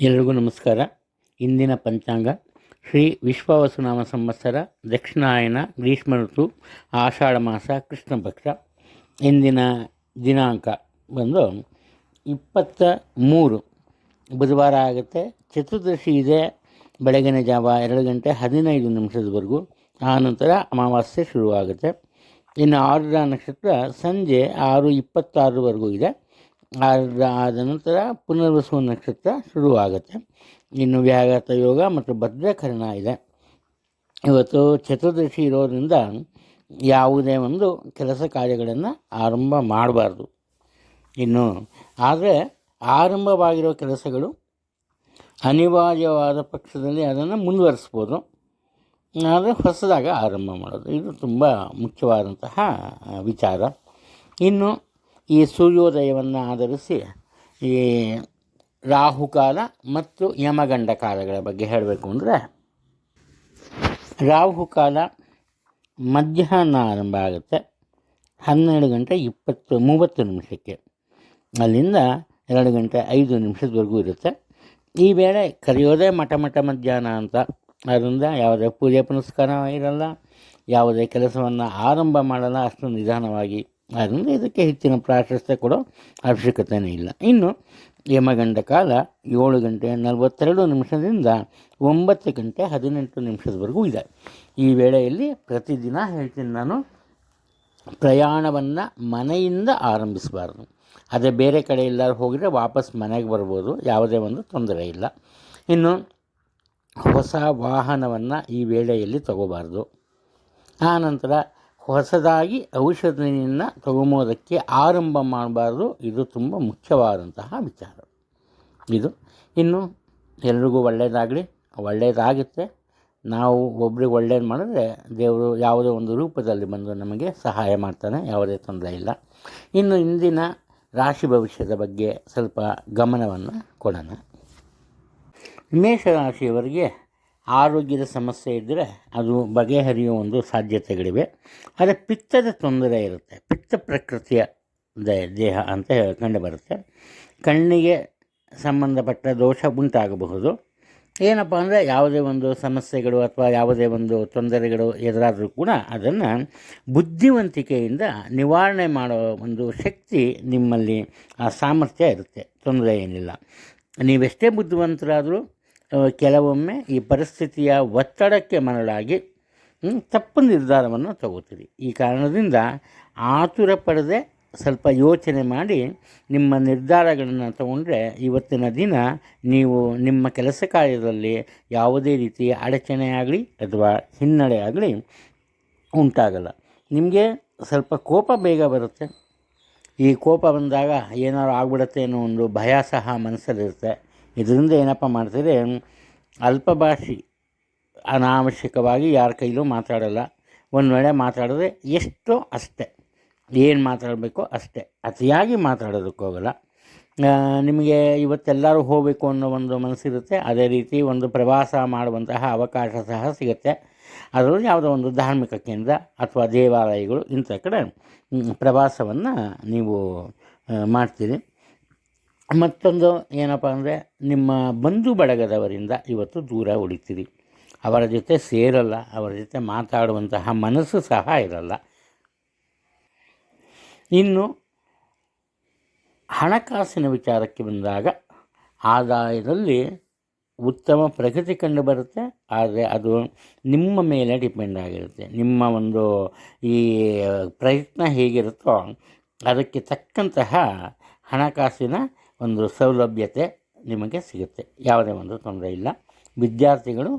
ಎಲ್ರಿಗೂ ನಮಸ್ಕಾರ. ಇಂದಿನ ಪಂಚಾಂಗ ಶ್ರೀ ವಿಶ್ವವಸುನಾಮ ಸಂವತ್ಸರ ದಕ್ಷಿಣಾಯನ ಗ್ರೀಷ್ಮ ಋತು ಆಷಾಢ ಮಾಸ ಕೃಷ್ಣ ಪಕ್ಷ. ಇಂದಿನ ದಿನಾಂಕ ಬಂದು ಇಪ್ಪತ್ತ ಮೂರು. ಬುಧವಾರ ಆಗುತ್ತೆ. ಚತುರ್ದಶಿ ಇದೆ. ಬೆಳಗಿನ ಜಾವ ಎರಡು ಗಂಟೆ ಹದಿನೈದು ನಿಮಿಷದವರೆಗೂ. ಆನಂತರ ಅಮಾವಾಸ್ಯೆ ಶುರುವಾಗುತ್ತೆ. ಇನ್ನು ಆರುದ್ರ ನಕ್ಷತ್ರ ಸಂಜೆ ಆರು ಇಪ್ಪತ್ತಾರರವರೆಗೂ ಇದೆ. ಆದ ನಂತರ ಪುನರ್ವಸು ನಕ್ಷತ್ರ ಶುರುವಾಗುತ್ತೆ. ಇನ್ನು ವ್ಯಾಘಾತ ಯೋಗ ಮತ್ತು ಭದ್ರಕರಣ ಇದೆ. ಇವತ್ತು ಚತುರ್ದಶಿ ಇರೋದರಿಂದ ಯಾವುದೇ ಒಂದು ಕೆಲಸ ಕಾರ್ಯಗಳನ್ನು ಆರಂಭ ಮಾಡಬಾರ್ದು. ಇನ್ನು ಆದರೆ ಆರಂಭವಾಗಿರೋ ಕೆಲಸಗಳು ಅನಿವಾರ್ಯವಾದ ಪಕ್ಷದಲ್ಲಿ ಅದನ್ನು ಮುಂದುವರಿಸ್ಬೋದು. ಆದರೆ ಹೊಸದಾಗ ಆರಂಭ ಮಾಡೋದು. ಇದು ತುಂಬ ಮುಖ್ಯವಾದಂತಹ ವಿಚಾರ. ಇನ್ನು ಈ ಸೂರ್ಯೋದಯವನ್ನು ಆಧರಿಸಿ ಈ ರಾಹುಕಾಲ ಮತ್ತು ಯಮಗಂಡ ಕಾಲಗಳ ಬಗ್ಗೆ ಹೇಳಬೇಕು ಅಂದರೆ, ರಾಹುಕಾಲ ಮಧ್ಯಾಹ್ನ ಆರಂಭ ಆಗುತ್ತೆ ಹನ್ನೆರಡು ಗಂಟೆ ಇಪ್ಪತ್ತು ಮೂವತ್ತು ನಿಮಿಷಕ್ಕೆ. ಅಲ್ಲಿಂದ ಎರಡು ಗಂಟೆ ಐದು ನಿಮಿಷದವರೆಗೂ ಇರುತ್ತೆ. ಈ ವೇಳೆ ಕರೆಯೋದೇ ಮಠ ಮಠ ಮಧ್ಯಾಹ್ನ ಅಂತ. ಅದರಿಂದ ಯಾವುದೇ ಪೂಜೆ ಪುನಸ್ಕಾರ ಇರಲ್ಲ, ಯಾವುದೇ ಕೆಲಸವನ್ನು ಆರಂಭ ಮಾಡಲ್ಲ. ಅಷ್ಟು ನಿಧಾನವಾಗಿ ಆದ್ದರಿಂದ ಇದಕ್ಕೆ ಹೆಚ್ಚಿನ ಪ್ರಾಶಸ್ತ್ಯ ಕೊಡೋ ಅವಶ್ಯಕತೆಯೇ ಇಲ್ಲ. ಇನ್ನು ಯಮಗಂಡ ಕಾಲ ಏಳು ಗಂಟೆ ನಲವತ್ತೆರಡು ನಿಮಿಷದಿಂದ ಒಂಬತ್ತು ಗಂಟೆ ಹದಿನೆಂಟು ನಿಮಿಷದವರೆಗೂ ಇದೆ. ಈ ವೇಳೆಯಲ್ಲಿ ಪ್ರತಿದಿನ ಹೇಳ್ತೀನಿ ನಾನು, ಪ್ರಯಾಣವನ್ನು ಮನೆಯಿಂದ ಆರಂಭಿಸಬಾರ್ದು. ಅದೇ ಬೇರೆ ಕಡೆ ಎಲ್ಲರೂ ಹೋಗಿದರೆ ವಾಪಸ್ ಮನೆಗೆ ಬರ್ಬೋದು, ಯಾವುದೇ ಒಂದು ತೊಂದರೆ ಇಲ್ಲ. ಇನ್ನು ಹೊಸ ವಾಹನವನ್ನು ಈ ವೇಳೆಯಲ್ಲಿ ತಗೋಬಾರ್ದು. ಆನಂತರ ಹೊಸದಾಗಿ ಔಷಧಿಯನ್ನು ತಗೊಂಬೋದಕ್ಕೆ ಆರಂಭ ಮಾಡಬಾರ್ದು. ಇದು ತುಂಬ ಮುಖ್ಯವಾದಂತಹ ವಿಚಾರ. ಇದು ಇನ್ನು ಎಲ್ರಿಗೂ ಒಳ್ಳೆಯದಾಗಲಿ ಒಳ್ಳೆಯದಾಗುತ್ತೆ ನಾವು ಒಬ್ರಿಗೆ ಒಳ್ಳೇದು ಮಾಡಿದ್ರೆ ದೇವರು ಯಾವುದೋ ಒಂದು ರೂಪದಲ್ಲಿ ಬಂದು ನಮಗೆ ಸಹಾಯ ಮಾಡ್ತಾನೆ, ಯಾವುದೇ ತೊಂದರೆ ಇಲ್ಲ. ಇನ್ನು ಇಂದಿನ ರಾಶಿ ಭವಿಷ್ಯದ ಬಗ್ಗೆ ಸ್ವಲ್ಪ ಗಮನವನ್ನು ಕೊಡೋಣ. ಮೇಷರಾಶಿಯವರಿಗೆ ಆರೋಗ್ಯದ ಸಮಸ್ಯೆ ಇದ್ದರೆ ಅದು ಬಗೆಹರಿಯುವ ಒಂದು ಸಾಧ್ಯತೆಗಳಿವೆ. ಆದರೆ ಪಿತ್ತದ ತೊಂದರೆ ಇರುತ್ತೆ. ಪಿತ್ತ ಪ್ರಕೃತಿಯ ದೇಹ ಅಂತ ಕಂಡು ಬರುತ್ತೆ. ಕಣ್ಣಿಗೆ ಸಂಬಂಧಪಟ್ಟ ದೋಷ ಉಂಟಾಗಬಹುದು. ಏನಪ್ಪ ಅಂದರೆ ಯಾವುದೇ ಒಂದು ಸಮಸ್ಯೆಗಳು ಅಥವಾ ಯಾವುದೇ ಒಂದು ತೊಂದರೆಗಳು ಎದುರಾದರೂ ಕೂಡ ಅದನ್ನು ಬುದ್ಧಿವಂತಿಕೆಯಿಂದ ನಿವಾರಣೆ ಮಾಡೋ ಒಂದು ಶಕ್ತಿ ನಿಮ್ಮಲ್ಲಿ ಆ ಸಾಮರ್ಥ್ಯ ಇರುತ್ತೆ. ತೊಂದರೆ ಏನಿಲ್ಲ. ನೀವೆಷ್ಟೇ ಬುದ್ಧಿವಂತರಾದರೂ ಕೆಲವೊಮ್ಮೆ ಈ ಪರಿಸ್ಥಿತಿಯ ಒತ್ತಡಕ್ಕೆ ಮರಳಾಗಿ ತಪ್ಪು ನಿರ್ಧಾರವನ್ನು ತಗೋತೀರಿ. ಈ ಕಾರಣದಿಂದ ಆತುರ ಪಡದೆ ಸ್ವಲ್ಪ ಯೋಚನೆ ಮಾಡಿ ನಿಮ್ಮ ನಿರ್ಧಾರಗಳನ್ನು ತಗೊಂಡ್ರೆ ಇವತ್ತಿನ ದಿನ ನೀವು ನಿಮ್ಮ ಕೆಲಸ ಕಾರ್ಯದಲ್ಲಿ ಯಾವುದೇ ರೀತಿಯ ಅಡಚಣೆ ಆಗಲಿ ಅಥವಾ ಹಿನ್ನಡೆ ಆಗಲಿ ಉಂಟಾಗಲ್ಲ. ನಿಮಗೆ ಸ್ವಲ್ಪ ಕೋಪ ಬೇಗ ಬರುತ್ತೆ. ಈ ಕೋಪ ಬಂದಾಗ ಏನಾದ್ರು ಆಗ್ಬಿಡುತ್ತೆ ಅನ್ನೋ ಒಂದು ಭಯ ಸಹ ಮನಸ್ಸಲ್ಲಿರುತ್ತೆ. ಇದರಿಂದ ಏನಪ್ಪ ಮಾಡ್ತೀರಿ ಅಲ್ಪಭಾಷಿ ಅನಾವಶ್ಯಕವಾಗಿ ಯಾರ ಕೈಲೂ ಮಾತಾಡಲ್ಲ. ಒಂದು ವೇಳೆ ಮಾತಾಡಿದ್ರೆ ಎಷ್ಟೋ ಅಷ್ಟೇ. ಏನು ಮಾತಾಡಬೇಕೋ ಅಷ್ಟೇ. ಅತಿಯಾಗಿ ಮಾತಾಡೋದಕ್ಕೋಗಲ್ಲ ನಿಮಗೆ ಇವತ್ತೆಲ್ಲರೂ ಹೋಗಬೇಕು ಅನ್ನೋ ಒಂದು ಮನಸ್ಸಿರುತ್ತೆ. ಅದೇ ರೀತಿ ಒಂದು ಪ್ರವಾಸ ಮಾಡುವಂತಹ ಅವಕಾಶ ಸಹ ಸಿಗುತ್ತೆ. ಅದರಲ್ಲಿ ಯಾವುದೋ ಒಂದು ಧಾರ್ಮಿಕ ಕೇಂದ್ರ ಅಥವಾ ದೇವಾಲಯಗಳು ಇಂಥ ಕಡೆ ಪ್ರವಾಸವನ್ನು ನೀವು ಮಾಡ್ತೀರಿ. ಮತ್ತೊಂದು ಏನಪ್ಪ ಅಂದರೆ, ನಿಮ್ಮ ಬಂಧು ಬಳಗದವರಿಂದ ಇವತ್ತು ದೂರ ಉಳಿತೀರಿ. ಅವರ ಜೊತೆ ಸೇರಲ್ಲ, ಅವರ ಜೊತೆ ಮಾತಾಡುವಂತಹ ಮನಸ್ಸು ಸಹ ಇರಲ್ಲ. ಇನ್ನು ಹಣಕಾಸಿನ ವಿಚಾರಕ್ಕೆ ಬಂದಾಗ, ಆದಾಯದಲ್ಲಿ ಉತ್ತಮ ಪ್ರಗತಿ ಕಂಡು ಬರುತ್ತೆ, ಆದರೆ ಅದು ನಿಮ್ಮ ಮೇಲೆ ಡಿಪೆಂಡ್ ಆಗಿರುತ್ತೆ. ನಿಮ್ಮ ಒಂದು ಈ ಪ್ರಯತ್ನ ಹೇಗಿರುತ್ತೋ, ಅದಕ್ಕೆ ತಕ್ಕಂತಹ ಹಣಕಾಸಿನ ಒಂದು ಸೌಲಭ್ಯತೆ ನಿಮಗೆ ಸಿಗುತ್ತೆ. ಯಾವುದೇ ಒಂದು ತೊಂದರೆ ಇಲ್ಲ. ವಿದ್ಯಾರ್ಥಿಗಳು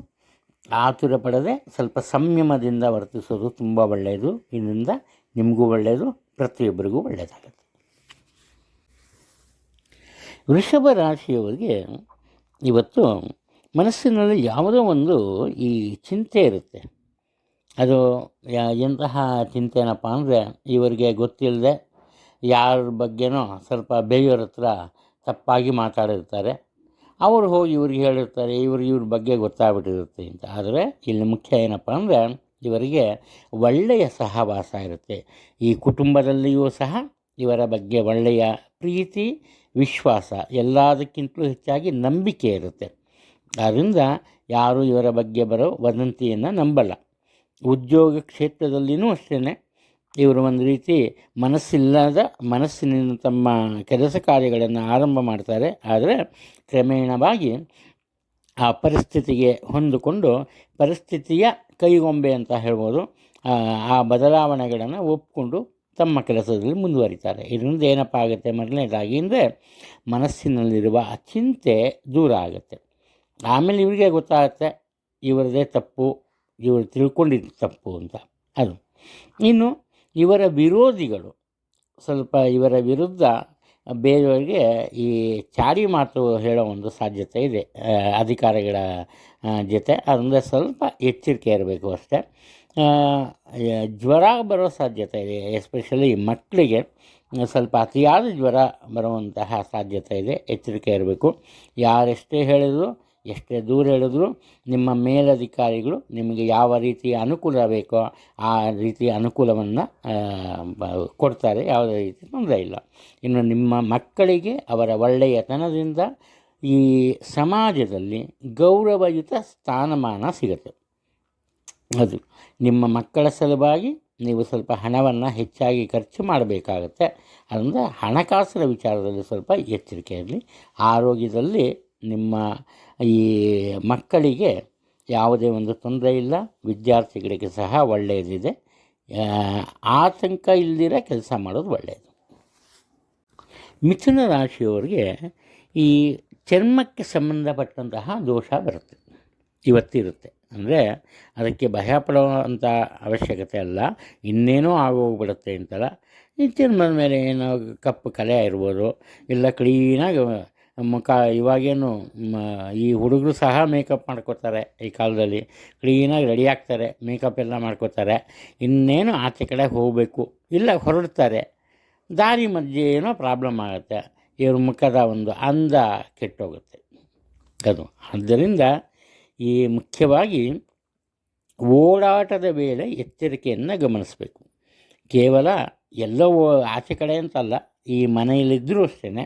ಆತುರ ಪಡದೆ ಸ್ವಲ್ಪ ಸಂಯಮದಿಂದ ವರ್ತಿಸೋದು ತುಂಬ ಒಳ್ಳೆಯದು. ಇದರಿಂದ ನಿಮಗೂ ಒಳ್ಳೆಯದು, ಪ್ರತಿಯೊಬ್ಬರಿಗೂ ಒಳ್ಳೆಯದಾಗುತ್ತೆ. ವೃಷಭ ರಾಶಿಯವರಿಗೆ ಇವತ್ತು ಮನಸ್ಸಿನಲ್ಲಿ ಯಾವುದೋ ಒಂದು ಈ ಚಿಂತೆ ಇರುತ್ತೆ. ಅದು ಎಂತಹ ಚಿಂತೆನಪ್ಪ ಅಂದರೆ, ಇವರಿಗೆ ಗೊತ್ತಿಲ್ಲದೆ ಯಾರ ಬಗ್ಗೆನೋ ಸ್ವಲ್ಪ ಬೇರೆಯವ್ರ ಹತ್ರ ತಪ್ಪಾಗಿ ಮಾತಾಡಿರ್ತಾರೆ. ಅವರು ಹೋಗಿ ಇವ್ರಿಗೆ ಹೇಳಿರ್ತಾರೆ, ಇವರು ಇವ್ರ ಬಗ್ಗೆ ಗೊತ್ತಾಗ್ಬಿಟ್ಟಿರುತ್ತೆ ಅಂತ. ಆದರೆ ಇಲ್ಲಿ ಮುಖ್ಯ ಏನಪ್ಪ ಅಂದರೆ ಇವರಿಗೆ ಒಳ್ಳೆಯ ಸಹವಾಸ ಇರುತ್ತೆ. ಈ ಕುಟುಂಬದಲ್ಲಿಯೂ ಸಹ ಇವರ ಬಗ್ಗೆ ಒಳ್ಳೆಯ ಪ್ರೀತಿ, ವಿಶ್ವಾಸ ಎಲ್ಲದಕ್ಕಿಂತಲೂ ಹೆಚ್ಚಾಗಿ ನಂಬಿಕೆ ಇರುತ್ತೆ. ಆದ್ದರಿಂದ ಯಾರೂ ಇವರ ಬಗ್ಗೆ ಬರೋ ವದಂತಿಯನ್ನು ನಂಬಲ್ಲ. ಉದ್ಯೋಗ ಕ್ಷೇತ್ರದಲ್ಲಿಯೂ ಅಷ್ಟೇ ಇವರು ಒಂದು ರೀತಿ ಮನಸ್ಸಿಲ್ಲದ ಮನಸ್ಸಿನಿಂದ ತಮ್ಮ ಕೆಲಸ ಕಾರ್ಯಗಳನ್ನು ಆರಂಭ ಮಾಡ್ತಾರೆ. ಆದರೆ ಕ್ರಮೇಣವಾಗಿ ಆ ಪರಿಸ್ಥಿತಿಗೆ ಹೊಂದಿಕೊಂಡು ಪರಿಸ್ಥಿತಿಯ ಕೈಗೊಂಬೆ ಅಂತ ಹೇಳ್ಬೋದು ಆ, ಬದಲಾವಣೆಗಳನ್ನು ಒಪ್ಪಿಕೊಂಡು ತಮ್ಮ ಕೆಲಸದಲ್ಲಿ ಮುಂದುವರಿತಾರೆ. ಇದರಿಂದ ಏನಪ್ಪ ಆಗುತ್ತೆ? ಮೊದಲನೇದಾಗಿ ಅಂದರೆ ಮನಸ್ಸಿನಲ್ಲಿರುವ ಚಿಂತೆ ದೂರ ಆಗುತ್ತೆ. ಆಮೇಲೆ ಇವರಿಗೆ ಗೊತ್ತಾಗುತ್ತೆ ಇವರದೇ ತಪ್ಪು ಇವರು ತಿಳ್ಕೊಂಡಿದ್ದು ತಪ್ಪು ಅಂತ. ಅದು. ಇನ್ನು ಇವರ ವಿರೋಧಿಗಳು, ಸ್ವಲ್ಪ ಇವರ ವಿರುದ್ಧ ಬೇರೆಯವರಿಗೆ ಈ ಚಾರಿ ಮಾತು ಹೇಳೋ ಒಂದು ಸಾಧ್ಯತೆ ಇದೆ ಅಧಿಕಾರಿಗಳ ಜೊತೆ. ಅದರಿಂದ ಸ್ವಲ್ಪ ಎಚ್ಚರಿಕೆ ಇರಬೇಕು ಅಷ್ಟೇ. ಜ್ವರ ಬರೋ ಸಾಧ್ಯತೆ ಇದೆ, ಎಸ್ಪೆಷಲಿ ಮಕ್ಕಳಿಗೆ ಸ್ವಲ್ಪ ಅತಿಯಾದ ಜ್ವರ ಬರುವಂತಹ ಸಾಧ್ಯತೆ ಇದೆ, ಎಚ್ಚರಿಕೆ ಇರಬೇಕು. ಯಾರೆಷ್ಟೇ ಹೇಳಿದ್ರು ಎಷ್ಟೇ ದೂರ ಹೇಳಿದ್ರು ನಿಮ್ಮ ಮೇಲಧಿಕಾರಿಗಳು ನಿಮಗೆ ಯಾವ ರೀತಿಯ ಅನುಕೂಲ ಬೇಕೋ ಆ ರೀತಿಯ ಅನುಕೂಲವನ್ನು ಕೊಡ್ತಾರೆ. ಯಾವುದೇ ರೀತಿ ತೊಂದರೆ ಇಲ್ಲ. ಇನ್ನು ನಿಮ್ಮ ಮಕ್ಕಳಿಗೆ ಅವರ ಒಳ್ಳೆಯತನದಿಂದ ಈ ಸಮಾಜದಲ್ಲಿ ಗೌರವಯುತ ಸ್ಥಾನಮಾನ ಸಿಗುತ್ತೆ. ಅದು ನಿಮ್ಮ ಮಕ್ಕಳ ಸಲುವಾಗಿ ನೀವು ಸ್ವಲ್ಪ ಹಣವನ್ನು ಹೆಚ್ಚಾಗಿ ಖರ್ಚು ಮಾಡಬೇಕಾಗತ್ತೆ. ಅದರಿಂದ ಹಣಕಾಸಿನ ವಿಚಾರದಲ್ಲಿ ಸ್ವಲ್ಪ ಎಚ್ಚರಿಕೆ ಇರಲಿ. ಆರೋಗ್ಯದಲ್ಲಿ ನಿಮ್ಮ ಈ ಮಕ್ಕಳಿಗೆ ಯಾವುದೇ ಒಂದು ತೊಂದರೆ ಇಲ್ಲ, ವಿದ್ಯಾರ್ಥಿಗಳಿಗೆ ಸಹ ಒಳ್ಳೆಯದಿದೆ. ಆತಂಕ ಇಲ್ದಿರ ಕೆಲಸ ಮಾಡೋದು ಒಳ್ಳೆಯದು. ಮಿಥುನ ರಾಶಿಯವರಿಗೆ ಈ ಚರ್ಮಕ್ಕೆ ಸಂಬಂಧಪಟ್ಟಂತಹ ದೋಷ ಬರುತ್ತೆ, ಇವತ್ತಿರುತ್ತೆ. ಅಂದರೆ ಅದಕ್ಕೆ ಭಯಪಡುವಂಥ ಅವಶ್ಯಕತೆ ಅಲ್ಲ, ಇನ್ನೇನೋ ಆಗೋಗ್ಬಿಡುತ್ತೆ ಅಂತಲ್ಲ. ಈ ಚರ್ಮದ ಮೇಲೆ ಏನೋ ಕಪ್ಪು ಕಲೆ ಇರ್ಬೋದು, ಇಲ್ಲ ಕ್ಲೀನಾಗಿ ಮುಖ ಇವಾಗೇನು ಈ ಹುಡುಗರು ಸಹ ಮೇಕಪ್ ಮಾಡ್ಕೋತಾರೆ ಈ ಕಾಲದಲ್ಲಿ. ಕ್ಲೀನಾಗಿ ರೆಡಿ ಆಗ್ತಾರೆ, ಮೇಕಪ್ ಎಲ್ಲ ಮಾಡ್ಕೋತಾರೆ ಇನ್ನೇನು ಆಚೆ ಕಡೆ ಹೋಗಬೇಕು, ಇಲ್ಲ ಹೊರಡ್ತಾರೆ. ದಾರಿ ಮಧ್ಯೆ ಏನೋ ಪ್ರಾಬ್ಲಮ್ ಆಗುತ್ತೆ, ಇವ್ರ ಮುಖದ ಒಂದು ಅಂದ ಕೆಟ್ಟೋಗುತ್ತೆ. ಅದು. ಆದ್ದರಿಂದ ಈ ಮುಖ್ಯವಾಗಿ ಓಡಾಟದ ವೇಳೆ ಎಚ್ಚರಿಕೆಯನ್ನು ಗಮನಿಸಬೇಕು. ಕೇವಲ ಎಲ್ಲೋ ಆಚೆ ಕಡೆ ಅಂತಲ್ಲ, ಈ ಮನೆಯಲ್ಲಿದ್ದರೂ ಅಷ್ಟೇ